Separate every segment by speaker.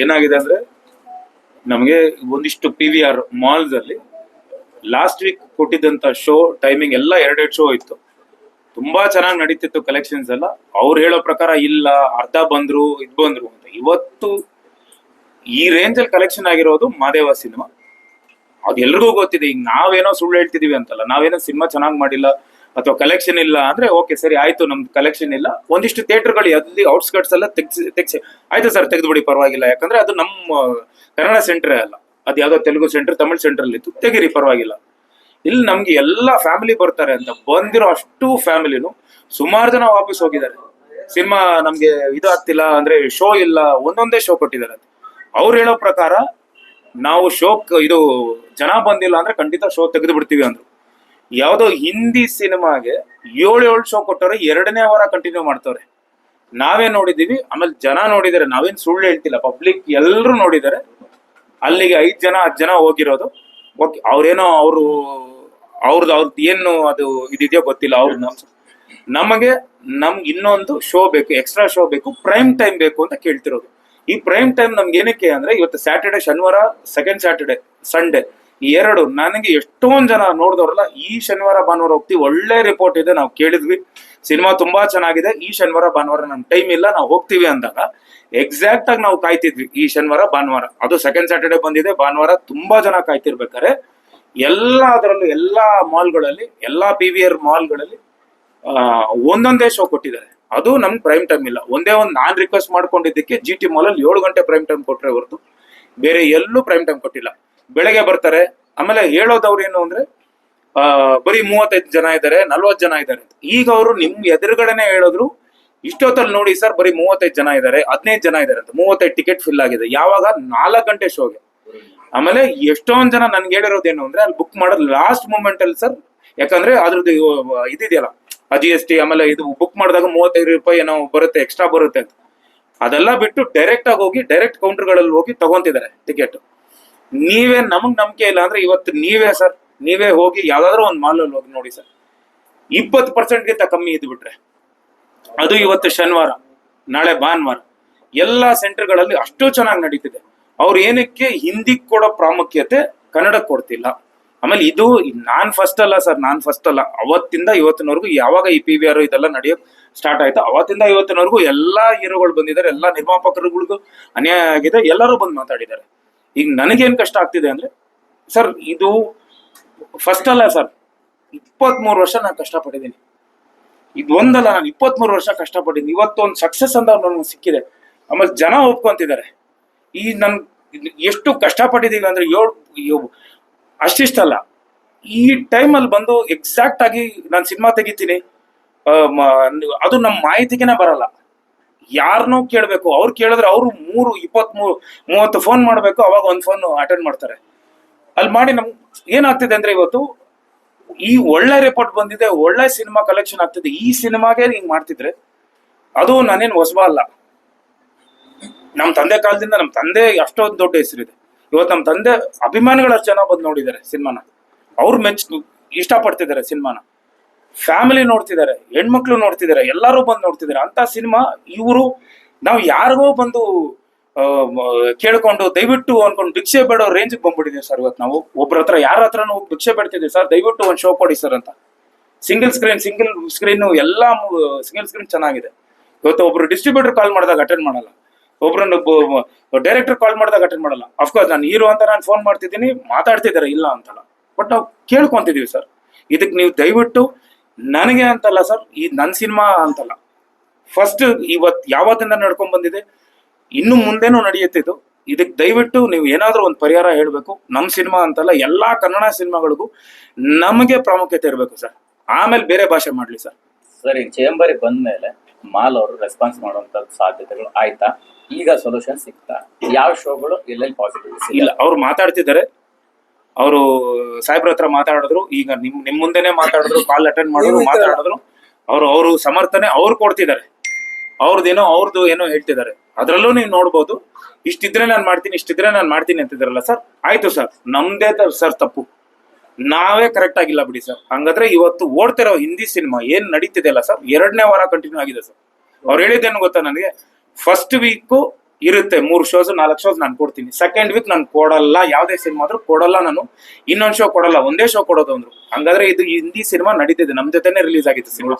Speaker 1: ಏನಾಗಿದೆ ಅಂದ್ರೆ ನಮಗೆ ಒಂದಿಷ್ಟು ಪಿ ವಿ ಆರ್ ಮಾಲ್ಸ್ ಅಲ್ಲಿ ಲಾಸ್ಟ್ ವೀಕ್ ಕೊಟ್ಟಿದ್ದಂತ ಶೋ ಟೈಮಿಂಗ್ ಎಲ್ಲ ಎರಡೆರಡು ಶೋ ಇತ್ತು. ತುಂಬಾ ಚೆನ್ನಾಗಿ ನಡೀತಿತ್ತು ಕಲೆಕ್ಷನ್ಸ್ ಎಲ್ಲ. ಅವ್ರು ಹೇಳೋ ಪ್ರಕಾರ ಇಲ್ಲ, ಅರ್ಧ ಬಂದ್ರು, ಇದ್ ಬಂದ್ರು ಅಂತ. ಇವತ್ತು ಈ ರೇಂಜ್ ಅಲ್ಲಿ ಕಲೆಕ್ಷನ್ ಆಗಿರೋದು ಮಾದೇವ ಸಿನಿಮಾ ಅದು ಗೊತ್ತಿದೆ. ಈಗ ನಾವೇನೋ ಸುಳ್ಳು ಹೇಳ್ತಿದೀವಿ ಅಂತಲ್ಲ, ನಾವೇನೋ ಸಿನಿಮಾ ಚೆನ್ನಾಗಿ ಮಾಡಿಲ್ಲ ಅಥವಾ ಕಲೆಕ್ಷನ್ ಇಲ್ಲ ಅಂದ್ರೆ ಓಕೆ ಸರಿ, ಆಯ್ತು, ನಮ್ದು ಕಲೆಕ್ಷನ್ ಇಲ್ಲ. ಒಂದಿಷ್ಟು ಥಿಯೇಟರ್ಗಳು ಅಲ್ಲಿ ಔಟ್ಸ್ಕಟ್ಸ್ ಎಲ್ಲ ತೆಗ್ಸಿ ತೆಗ್ಸಿ. ಆಯ್ತು ಸರ್ ತೆಗೆದುಬಿಡಿ, ಪರವಾಗಿಲ್ಲ. ಯಾಕಂದ್ರೆ ಅದು ನಮ್ಮ ಕನ್ನಡ ಸೆಂಟ್ರೇ ಅಲ್ಲ. ಅದು ಯಾವ್ದೋ ತೆಲುಗು ಸೆಂಟರ್ ತಮಿಳ್ ಸೆಂಟರ್ ಇತ್ತು. ತೆಗೀರಿ, ಪರವಾಗಿಲ್ಲ. ಇಲ್ಲಿ ನಮ್ಗೆ ಎಲ್ಲ ಫ್ಯಾಮಿಲಿ ಬರ್ತಾರೆ ಅಂತ. ಬಂದಿರೋ ಅಷ್ಟು ಫ್ಯಾಮಿಲಿನು ಸುಮಾರು ಜನ ವಾಪಸ್ ಹೋಗಿದ್ದಾರೆ. ಸಿನಿಮಾ ನಮ್ಗೆ ಇದು ಆಗ್ತಿಲ್ಲ ಅಂದ್ರೆ ಶೋ ಇಲ್ಲ. ಒಂದೊಂದೇ ಶೋ ಕೊಟ್ಟಿದ್ದಾರೆ. ಅವ್ರು ಹೇಳೋ ಪ್ರಕಾರ, ನಾವು ಶೋ ಇದು ಜನ ಬಂದಿಲ್ಲ ಅಂದ್ರೆ ಖಂಡಿತ ಶೋ ತೆಗೆದು ಬಿಡ್ತೀವಿ ಅಂದ್ರು. ಯಾವ್ದೋ ಹಿಂದಿ ಸಿನಿಮಾಗೆ ಏಳು ಏಳು ಶೋ ಕೊಟ್ಟವ್ರೆ ಎರಡನೇ ವಾರ ಕಂಟಿನ್ಯೂ ಮಾಡ್ತವ್ರೆ. ನಾವೇ ನೋಡಿದೀವಿ ಆಮೇಲೆ ಜನ ನೋಡಿದಾರೆ, ನಾವೇನ್ ಸುಳ್ಳು ಹೇಳ್ತಿಲ್ಲ ಪಬ್ಲಿಕ್ ಎಲ್ಲರೂ ನೋಡಿದ್ದಾರೆ ಅಲ್ಲಿಗೆ ಐದು ಜನ, ಹತ್ತು ಜನ ಹೋಗಿರೋದು. ಓಕೆ, ಅವ್ರೇನೋ ಅವರು ಅವ್ರದ್ದು ಅವ್ರದ್ದು ಏನು ಅದು ಇದಿದೆಯೋ ಗೊತ್ತಿಲ್ಲ ಅವ್ರ ನಮ್- ನಮಗೆ ನಮ್ಗೆ ಇನ್ನೊಂದು ಶೋ ಬೇಕು ಎಕ್ಸ್ಟ್ರಾ ಶೋ ಬೇಕು ಪ್ರೈಮ್ ಟೈಮ್ ಬೇಕು ಅಂತ ಕೇಳ್ತಿರೋದು. ಈ ಪ್ರೈಮ್ ಟೈಮ್ ನಮ್ಗೆ ಏನಕ್ಕೆ ಅಂದ್ರೆ ಇವತ್ತು ಸ್ಯಾಟರ್ಡೆ ಶನಿವಾರ ಸೆಕೆಂಡ್ ಸ್ಯಾಟರ್ಡೆ ಸಂಡೇ ಎರಡು ನನಗೆ ಎಷ್ಟೊಂದ್ ಜನ ನೋಡಿದವ್ರಲ್ಲ, ಈ ಶನಿವಾರ ಭಾನುವಾರ ಹೋಗ್ತೀವಿ ಒಳ್ಳೆ ರಿಪೋರ್ಟ್ ಇದೆ ನಾವು ಕೇಳಿದ್ವಿ. ಸಿನಿಮಾ ತುಂಬಾ ಚೆನ್ನಾಗಿದೆ, ಈ ಶನಿವಾರ ಭಾನುವಾರ ನಮ್ ಟೈಮ್ ಇಲ್ಲ, ನಾವು ಹೋಗ್ತೀವಿ ಅಂದಾಗ ಎಕ್ಸಾಕ್ಟ್ ಆಗಿ ನಾವು ಕಾಯ್ತಿದ್ವಿ, ಈ ಶನಿವಾರ ಭಾನುವಾರ. ಅದು ಸೆಕೆಂಡ್ ಸ್ಯಾಟರ್ಡೆ ಬಂದಿದೆ, ಭಾನುವಾರ ತುಂಬಾ ಜನ ಕಾಯ್ತಿರ್ಬೇಕಾರೆ ಎಲ್ಲಾ ಅದರಲ್ಲೂ ಎಲ್ಲಾ ಮಾಲ್ಗಳಲ್ಲಿ ಎಲ್ಲಾ ಪಿ ವಿ ಆರ್ ಮಾಲ್ಗಳಲ್ಲಿ ಒಂದೊಂದೇ ಶೋ ಕೊಟ್ಟಿದ್ದಾರೆ. ಅದು ನಮ್ಗೆ ಪ್ರೈಮ್ ಟೈಮ್ ಇಲ್ಲ. ಒಂದೇ ಒಂದು ನಾನ್ ರಿಕ್ವೆಸ್ಟ್ ಮಾಡ್ಕೊಂಡಿದ್ದಕ್ಕೆ ಜಿ ಟಿ ಮಾಲ್ ಅಲ್ಲಿ ಏಳು ಗಂಟೆ ಪ್ರೈಮ್ ಟೈಮ್ ಕೊಟ್ಟರೆ ಹೊರತು, ಬೇರೆ ಎಲ್ಲೂ ಪ್ರೈಮ್ ಟೈಮ್ ಕೊಟ್ಟಿಲ್ಲ. ಬೆಳಗ್ಗೆ ಬರ್ತಾರೆ. ಆಮೇಲೆ ಹೇಳೋದವ್ರು ಏನು ಅಂದ್ರೆ ಆ, ಬರೀ ಮೂವತ್ತೈದು ಜನ ಇದ್ದಾರೆ ನಲ್ವತ್ತು ಜನ ಇದ್ದಾರೆ. ಈಗ ಅವರು ನಿಮ್ ಎದುರುಗಡೆನೆ ಹೇಳಿದ್ರು ಇಷ್ಟೊತ್ತಲ್ಲಿ ನೋಡಿ ಸರ್ ಬರೀ ಮೂವತ್ತೈದು ಜನ ಇದ್ದಾರೆ ಹದಿನೈದು ಜನ ಇದ್ದಾರೆ ಅಂತ. ಮೂವತ್ತೈದು ಟಿಕೆಟ್ ಫಿಲ್ ಆಗಿದೆ. ಯಾವಾಗ? ನಾಲ್ಕು ಗಂಟೆ ಶೋಗೆ ಆಮೇಲೆ ಎಷ್ಟೊಂದ್ ಜನ ನನ್ಗೆ ಹೇಳಿರೋದೇನು ಅಂದ್ರೆ ಅಲ್ಲಿ ಬುಕ್ ಮಾಡೋದು ಲಾಸ್ಟ್ ಮೂಮೆಂಟ್ ಅಲ್ಲಿ ಸರ್ ಯಾಕಂದ್ರೆ ಅದ್ರದ್ದು ಇದಿದೆಯಲ್ಲ ಇದಿದೆಯಲ್ಲ ಜಿ ಎಸ್ ಟಿ ಆಮೇಲೆ ಇದು ಬುಕ್ ಮಾಡಿದಾಗ ಮೂವತ್ತೈದು ರೂಪಾಯಿ ಏನೋ ಬರುತ್ತೆ ಎಕ್ಸ್ಟ್ರಾ ಬರುತ್ತೆ ಅಂತ. ಅದೆಲ್ಲ ಬಿಟ್ಟು ಡೈರೆಕ್ಟ್ ಆಗಿ ಹೋಗಿ ಡೈರೆಕ್ಟ್ ಕೌಂಟರ್ಗಳಲ್ಲಿ ಹೋಗಿ ತಗೊಂತಿದ್ದಾರೆ ಟಿಕೆಟ್ ನೀವೇ ನಮಗ್ ನಂಬಿಕೆ ಇಲ್ಲ ಅಂದ್ರೆ ಇವತ್ತು ನೀವೇ ಸರ್, ನೀವೇ ಹೋಗಿ ಯಾವ್ದಾದ್ರು ಒಂದು ಮಾಲಲ್ಲಿ ಹೋಗಿ ನೋಡಿ ಸರ್. ಇಪ್ಪತ್ತು ಪರ್ಸೆಂಟ್ಗಿಂತ ಕಮ್ಮಿ ಇದ್ ಬಿಟ್ರೆ ಅದು ಇವತ್ತು ಶನಿವಾರ, ನಾಳೆ ಭಾನುವಾರ, ಎಲ್ಲಾ ಸೆಂಟರ್ಗಳಲ್ಲಿ ಅಷ್ಟು ಚೆನ್ನಾಗಿ ನಡೀತಿದೆ. ಅವ್ರು ಏನಕ್ಕೆ ಹಿಂದಿ ಕೊಡೋ ಪ್ರಾಮುಖ್ಯತೆ ಕನ್ನಡಕ್ಕೆ ಕೊಡ್ತಿಲ್ಲ. ಆಮೇಲೆ ಇದು ನಾನ್ ಫಸ್ಟ್ ಅಲ್ಲ ಸರ್, ನಾನ್ ಫಸ್ಟ್ ಅಲ್ಲ. ಅವತ್ತಿಂದ ಇವತ್ತಿನವರೆಗೂ ಯಾವಾಗ ಈ ಪಿ ವಿ ಆರ್ ಇದೆಲ್ಲ ನಡೆಯೋಕ್ ಸ್ಟಾರ್ಟ್ ಆಯ್ತು, ಅವತ್ತಿಂದ ಇವತ್ತಿನವರೆಗೂ ಎಲ್ಲಾ ಹೀರೋಗಳು ಬಂದಿದ್ದಾರೆ, ಎಲ್ಲಾ ನಿರ್ಮಾಪಕರುಗಳಿಗೂ ಅನ್ಯಾಯ ಆಗಿದೆ, ಎಲ್ಲರೂ ಬಂದು ಮಾತಾಡಿದ್ದಾರೆ. ಈಗ ನನಗೇನು ಕಷ್ಟ ಆಗ್ತಿದೆ ಅಂದರೆ, ಸರ್, ಇದು ಫಸ್ಟ್ ಅಲ್ಲ ಸರ್ ಇಪ್ಪತ್ತ್ಮೂರು ವರ್ಷ ನಾನು ಕಷ್ಟಪಟ್ಟಿದ್ದೀನಿ. ಇದು ಒಂದಲ್ಲ, ನಾನು ಇಪ್ಪತ್ಮೂರು ವರ್ಷ ಕಷ್ಟಪಟ್ಟಿದ್ದೀನಿ. ಇವತ್ತು ಒಂದು ಸಕ್ಸಸ್ ಅಂತ ನನಗೆ ಸಿಕ್ಕಿದೆ. ಆಮೇಲೆ ಜನ ಒಪ್ಕೊಂತಿದ್ದಾರೆ. ಈ ನನ್ನ ಎಷ್ಟು ಕಷ್ಟಪಟ್ಟಿದ್ದೀವಿ ಅಂದರೆ ಏಳು ಅಷ್ಟಿಷ್ಟಲ್ಲ. ಈ ಟೈಮಲ್ಲಿ ಬಂದು ಎಕ್ಸಾಕ್ಟ್ ಆಗಿ ನಾನು ಸಿನಿಮಾ ತೆಗಿತೀನಿ. ಅದು ನಮ್ಮ ಮಾಹಿತಿಗೇನೆ ಬರಲ್ಲ. ಯಾರನ್ನೂ ಕೇಳಬೇಕು, ಅವ್ರು ಕೇಳಿದ್ರೆ ಅವರು ಮೂರು ಇಪ್ಪತ್ಮೂರು ಮೂವತ್ತು ಫೋನ್ ಮಾಡಬೇಕು, ಅವಾಗ ಒಂದು ಫೋನ್ ಅಟೆಂಡ್ ಮಾಡ್ತಾರೆ. ಅಲ್ಲಿ ಮಾಡಿ ನಮ್ಗೆ ಏನಾಗ್ತಿದೆ ಅಂದ್ರೆ ಇವತ್ತು ಈ ಒಳ್ಳೆ ರಿಪೋರ್ಟ್ ಬಂದಿದೆ, ಒಳ್ಳೆ ಸಿನಿಮಾ ಕಲೆಕ್ಷನ್ ಆಗ್ತಿದೆ. ಈ ಸಿನಿಮಾಗೆ ಹಿಂಗ್ ಮಾಡ್ತಿದ್ರೆ ಅದು ನಾನೇನು ಹೊಸಬ ಅಲ್ಲ. ನಮ್ಮ ತಂದೆ ಕಾಲದಿಂದ ನಮ್ಮ ತಂದೆ ಅಷ್ಟೊಂದು ದೊಡ್ಡ ಹೆಸರಿದೆ. ಇವತ್ತು ನಮ್ಮ ತಂದೆ ಅಭಿಮಾನಿಗಳು ಅಷ್ಟು ಜನ ಬಂದು ನೋಡಿದ್ದಾರೆ ಸಿನಿಮಾನ. ಅವ್ರು ಮೆಚ್ ಇಷ್ಟಪಡ್ತಿದ್ದಾರೆ ಸಿನಿಮಾನ. ಫ್ಯಾಮಿಲಿ ನೋಡ್ತಿದ್ದಾರೆ ಹೆಣ್ಮಕ್ಳು ನೋಡ್ತಿದ್ದಾರೆ ಎಲ್ಲರೂ ಬಂದು ನೋಡ್ತಿದ್ದಾರೆ ಅಂತ ಸಿನಿಮಾ ಇವರು ನಾವು ಯಾರಿಗೋ ಬಂದು ಕೇಳ್ಕೊಂಡು ದಯವಿಟ್ಟು ಅನ್ಕೊಂಡು ಭಿಕ್ಷೆ ಬೇಡೋ ರೇಂಜ್ ಬಂದ್ಬಿಟ್ಟಿದ್ದೀವಿ ಸರ್ ಇವತ್ತು ನಾವು. ಒಬ್ಬರ ಹತ್ರ, ಯಾರ ಹತ್ರನೂ ಹೋಗಿ ಭಿಕ್ಷೆ ಬೇಡ್ತಿದ್ದೀವಿ ಸರ್. ದಯವಿಟ್ಟು ಒಂದು ಶೋ ಕೊಡಿ ಸರ್ ಅಂತ. ಸಿಂಗಲ್ ಸ್ಕ್ರೀನ್ ಸಿಂಗಲ್ ಸ್ಕ್ರೀನ್ ಎಲ್ಲ ಸಿಂಗಲ್ ಸ್ಕ್ರೀನ್ ಚೆನ್ನಾಗಿದೆ. ಇವತ್ತು ಒಬ್ರು ಡಿಸ್ಟ್ರಿಬ್ಯೂಟರ್ ಕಾಲ್ ಮಾಡಿದಾಗ ಅಟೆಂಡ್ ಮಾಡಲ್ಲ. ಒಬ್ರನ್ನ ಡೈರೆಕ್ಟರ್ ಕಾಲ್ ಮಾಡಿದಾಗ ಅಟೆಂಡ್ ಮಾಡಲ್ಲ. ಅಫ್ಕೋರ್ಸ್ ನಾನು ಹೀರೋ ಅಂತ ನಾನು ಫೋನ್ ಮಾಡ್ತಿದ್ದೀನಿ ಮಾತಾಡ್ತಿದ್ದಾರೆ ಇಲ್ಲ ಅಂತಲ್ಲ. ಬಟ್ ನಾವು ಕೇಳ್ಕೊಂತಿದೀವಿ ಸರ್. ಇದಕ್ಕೆ ನೀವು ದಯವಿಟ್ಟು ನನಗೆ ಅಂತಲ್ಲ ಸರ್ ಈ ನನ್ನ ಸಿನಿಮಾ ಅಂತಲ್ಲ. ಫಸ್ಟ್ ಇವತ್ ಯಾವತ್ತಿಂದ ನಡ್ಕೊಂಡ್ ಬಂದಿದೆ ಇನ್ನು ಮುಂದೆನೂ ನಡೆಯುತ್ತೆ ಇದು. ಇದಕ್ಕೆ ದಯವಿಟ್ಟು ನೀವು ಏನಾದರೂ ಒಂದು ಪರಿಹಾರ ಹೇಳಬೇಕು. ನಮ್ಮ ಸಿನಿಮಾ ಅಂತಲ್ಲ ಎಲ್ಲಾ ಕನ್ನಡ ಸಿನಿಮಾಗಳಿಗೂ ನಮಗೆ ಪ್ರಾಮುಖ್ಯತೆ ಇರಬೇಕು ಸರ್. ಆಮೇಲೆ ಬೇರೆ ಭಾಷೆ ಮಾಡ್ಲಿ ಸರ್.
Speaker 2: ಸರ್ ಈಗ ಚೇಂಬರಿಗೆ ಬಂದ ಮೇಲೆ ಮಾಲ್ ಅವರು ರೆಸ್ಪಾನ್ಸ್ ಮಾಡುವಂತ ಸಾಧ್ಯತೆಗಳು ಆಯ್ತಾ? ಈಗ ಸೊಲ್ಯೂಷನ್ ಸಿಗ್ತಾ? ಯಾವ ಶೋಗಳು ಎಲ್ಲೆಲ್ಲಿ ಪಾಸಿಟಿವ್
Speaker 1: ಇಲ್ಲ ಅವ್ರು ಮಾತಾಡ್ತಿದ್ದಾರೆ. ಅವರು ಸಾಹೇಬ್ರ ಹತ್ರ ಮಾತಾಡಿದ್ರು ಈಗ ನಿಮ್ ನಿಮ್ ಮುಂದೆನೆ ಮಾತಾಡಿದ್ರು ಕಾಲ್ ಅಟೆಂಡ್ ಮಾಡಿದ್ರು ಮಾತಾಡಿದ್ರು ಅವರು ಅವರು ಸಮರ್ಥನೆ ಅವ್ರು ಕೊಡ್ತಿದ್ದಾರೆ. ಅವ್ರದ್ದೇನೋ ಅವ್ರದ್ದು ಏನೋ ಹೇಳ್ತಿದ್ದಾರೆ. ಅದ್ರಲ್ಲೂ ನೀವು ನೋಡ್ಬೋದು. ಇಷ್ಟಿದ್ರೆ ನಾನು ಮಾಡ್ತೀನಿ ಇಷ್ಟಿದ್ರೆ ನಾನು ಮಾಡ್ತೀನಿ ಅಂತಿದ್ರಲ್ಲ ಸರ್? ಆಯ್ತು ಸರ್. ನಮ್ದೇ ಸರ್ ತಪ್ಪು. ನಾವೇ ಕರೆಕ್ಟ್ ಆಗಿಲ್ಲ ಬಿಡಿ ಸರ್. ಹಂಗಾದ್ರೆ ಇವತ್ತು ಓಡ್ತಿರೋ ಹಿಂದಿ ಸಿನಿಮಾ ಏನ್ ನಡೀತಿದೆ ಅಲ್ಲ ಸರ್? ಎರಡನೇ ವಾರ ಕಂಟಿನ್ಯೂ ಆಗಿದೆ ಸರ್. ಅವ್ರು ಹೇಳಿದ್ದೇನು ಗೊತ್ತಾ ನನಗೆ? ಫಸ್ಟ್ ವೀಕು ಇರುತ್ತೆ. ಮೂರು ಶೋಸ್ ನಾಲ್ಕು ಶೋಸ್ ನಾನು ಕೊಡ್ತೀನಿ. ಸೆಕೆಂಡ್ ವೀಕ್ ನಾನು ಕೊಡಲ್ಲ. ಯಾವುದೇ ಸಿನಿಮಾ ಆದ್ರೂ ಕೊಡಲ್ಲ ನಾನು. ಇನ್ನೊಂದು ಶೋ ಕೊಡಲ್ಲ. ಒಂದೇ ಶೋ ಕೊಡೋದು ಅಂದ್ರು. ಹಂಗಾದ್ರೆ ಇದು ಹಿಂದಿ ಸಿನಿಮಾ ನಡೀತಿದೆ. ನಮ್ ಜೊತೆನೆ ರಿಲೀಸ್ ಆಗಿತ್ತು ಸಿನಿಮಾ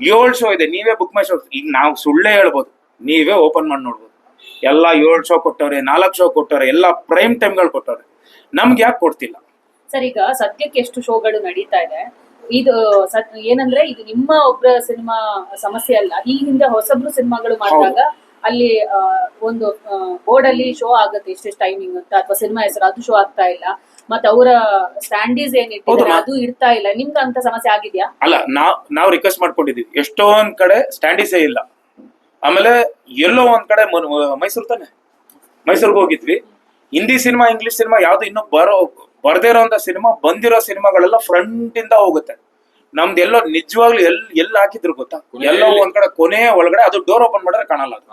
Speaker 1: ಏಳು ಶೋ ಇದೆ. ನೀವೇ ಬುಕ್ ಮೈ ಶೋ ಈಗ ನಾವು ಸುಳ್ಳೇ ಹೇಳ್ಬೋದು. ನೀವೇ ಓಪನ್ ಮಾಡಿ ನೋಡ್ಬೋದು. ಎಲ್ಲ ಏಳು ಶೋ ಕೊಟ್ಟವ್ರೆ ನಾಲ್ಕು ಶೋ ಕೊಟ್ಟವ್ರೆ ಎಲ್ಲ ಪ್ರೈಮ್ ಟೈಮ್ಗಳು ಕೊಟ್ಟವ್ರೆ. ನಮ್ಗೆ ಯಾಕೆ ಕೊಡ್ತಿಲ್ಲ?
Speaker 3: ಸರ್ ಈಗ ಸದ್ಯಕ್ಕೆ ಎಷ್ಟು ಶೋಗಳು ನಡೀತಾ ಇದೆ. ಇದು ಏನಂದ್ರೆ ಇದು ನಿಮ್ಮ ಒಬ್ಬರ ಸಿನಿಮಾ ಸಮಸ್ಯೆ ಅಲ್ಲ. ಈ ಹಿಂದೆ ಹೊಸಬ್ರು ಸಿನಿಮಾಗಳು ಮಾಡಿದಾಗ ಅಲ್ಲಿ ಒಂದು ಬೋರ್ಡ್ ಅಲ್ಲಿ ಶೋ ಆಗುತ್ತೆ ಎಷ್ಟು ಟೈಮಿಂಗ್ ಅಂತ ಅಥವಾ ಸಿನಿಮಾ ಹೆಸರು ಅದು ಶೋ ಆಗ್ತಾ ಇಲ್ಲ. ಮತ್ತೆ ಅವರ ಸ್ಟ್ಯಾಂಡೀಸ್ ಏನ್ ಇಟ್ಟಿದ್ದಾರೆ ಅದು ಇರ್ತಾ ಇಲ್ಲ. ನಿಮ್ಗೆ ಅಂತ ಸಮಸ್ಯೆ ಆಗಿದ್ಯಾ?
Speaker 1: ಅಲ್ಲ ನಾವ್ ನಾವು ರಿಕ್ವೆಸ್ಟ್ ಮಾಡ್ಕೊಂಡಿದೀವಿ ಎಷ್ಟೊಂದ್ ಕಡೆ ಸ್ಟ್ಯಾಂಡೀಸೇ ಇಲ್ಲ. ಆಮೇಲೆ ಎಲ್ಲೋ ಒಂದ್ ಕಡೆ ಮೈಸೂರು ತಾನೆ. ಮೈಸೂರ್ಗೆ ಹೋಗಿದ್ವಿ. ಹಿಂದಿ ಸಿನಿಮಾ ಇಂಗ್ಲಿಷ್ ಸಿನಿಮಾ ಯಾವ್ದು ಇನ್ನೂ ಬರೋ ಬರ್ದೇ ಇರೋಂಥ ಸಿನಿಮಾ ಬಂದಿರೋ ಸಿನಿಮಾಗಳೆಲ್ಲ ಫ್ರಂಟ್ ಇಂದ ಹೋಗುತ್ತೆ. ನಮ್ದು ಎಲ್ಲೋ ನಿಜವಾಗ್ಲೂ ಎಲ್ ಎಲ್ಲಿ ಹಾಕಿದ್ರು ಗೊತ್ತಾ? ಎಲ್ಲೋ ಒಂದ್ ಕಡೆ ಕೊನೆ ಒಳಗಡೆ ಅದು ಡೋರ್ ಓಪನ್ ಮಾಡಿದ್ರೆ ಕಾಣಲ್ಲ ಅದು.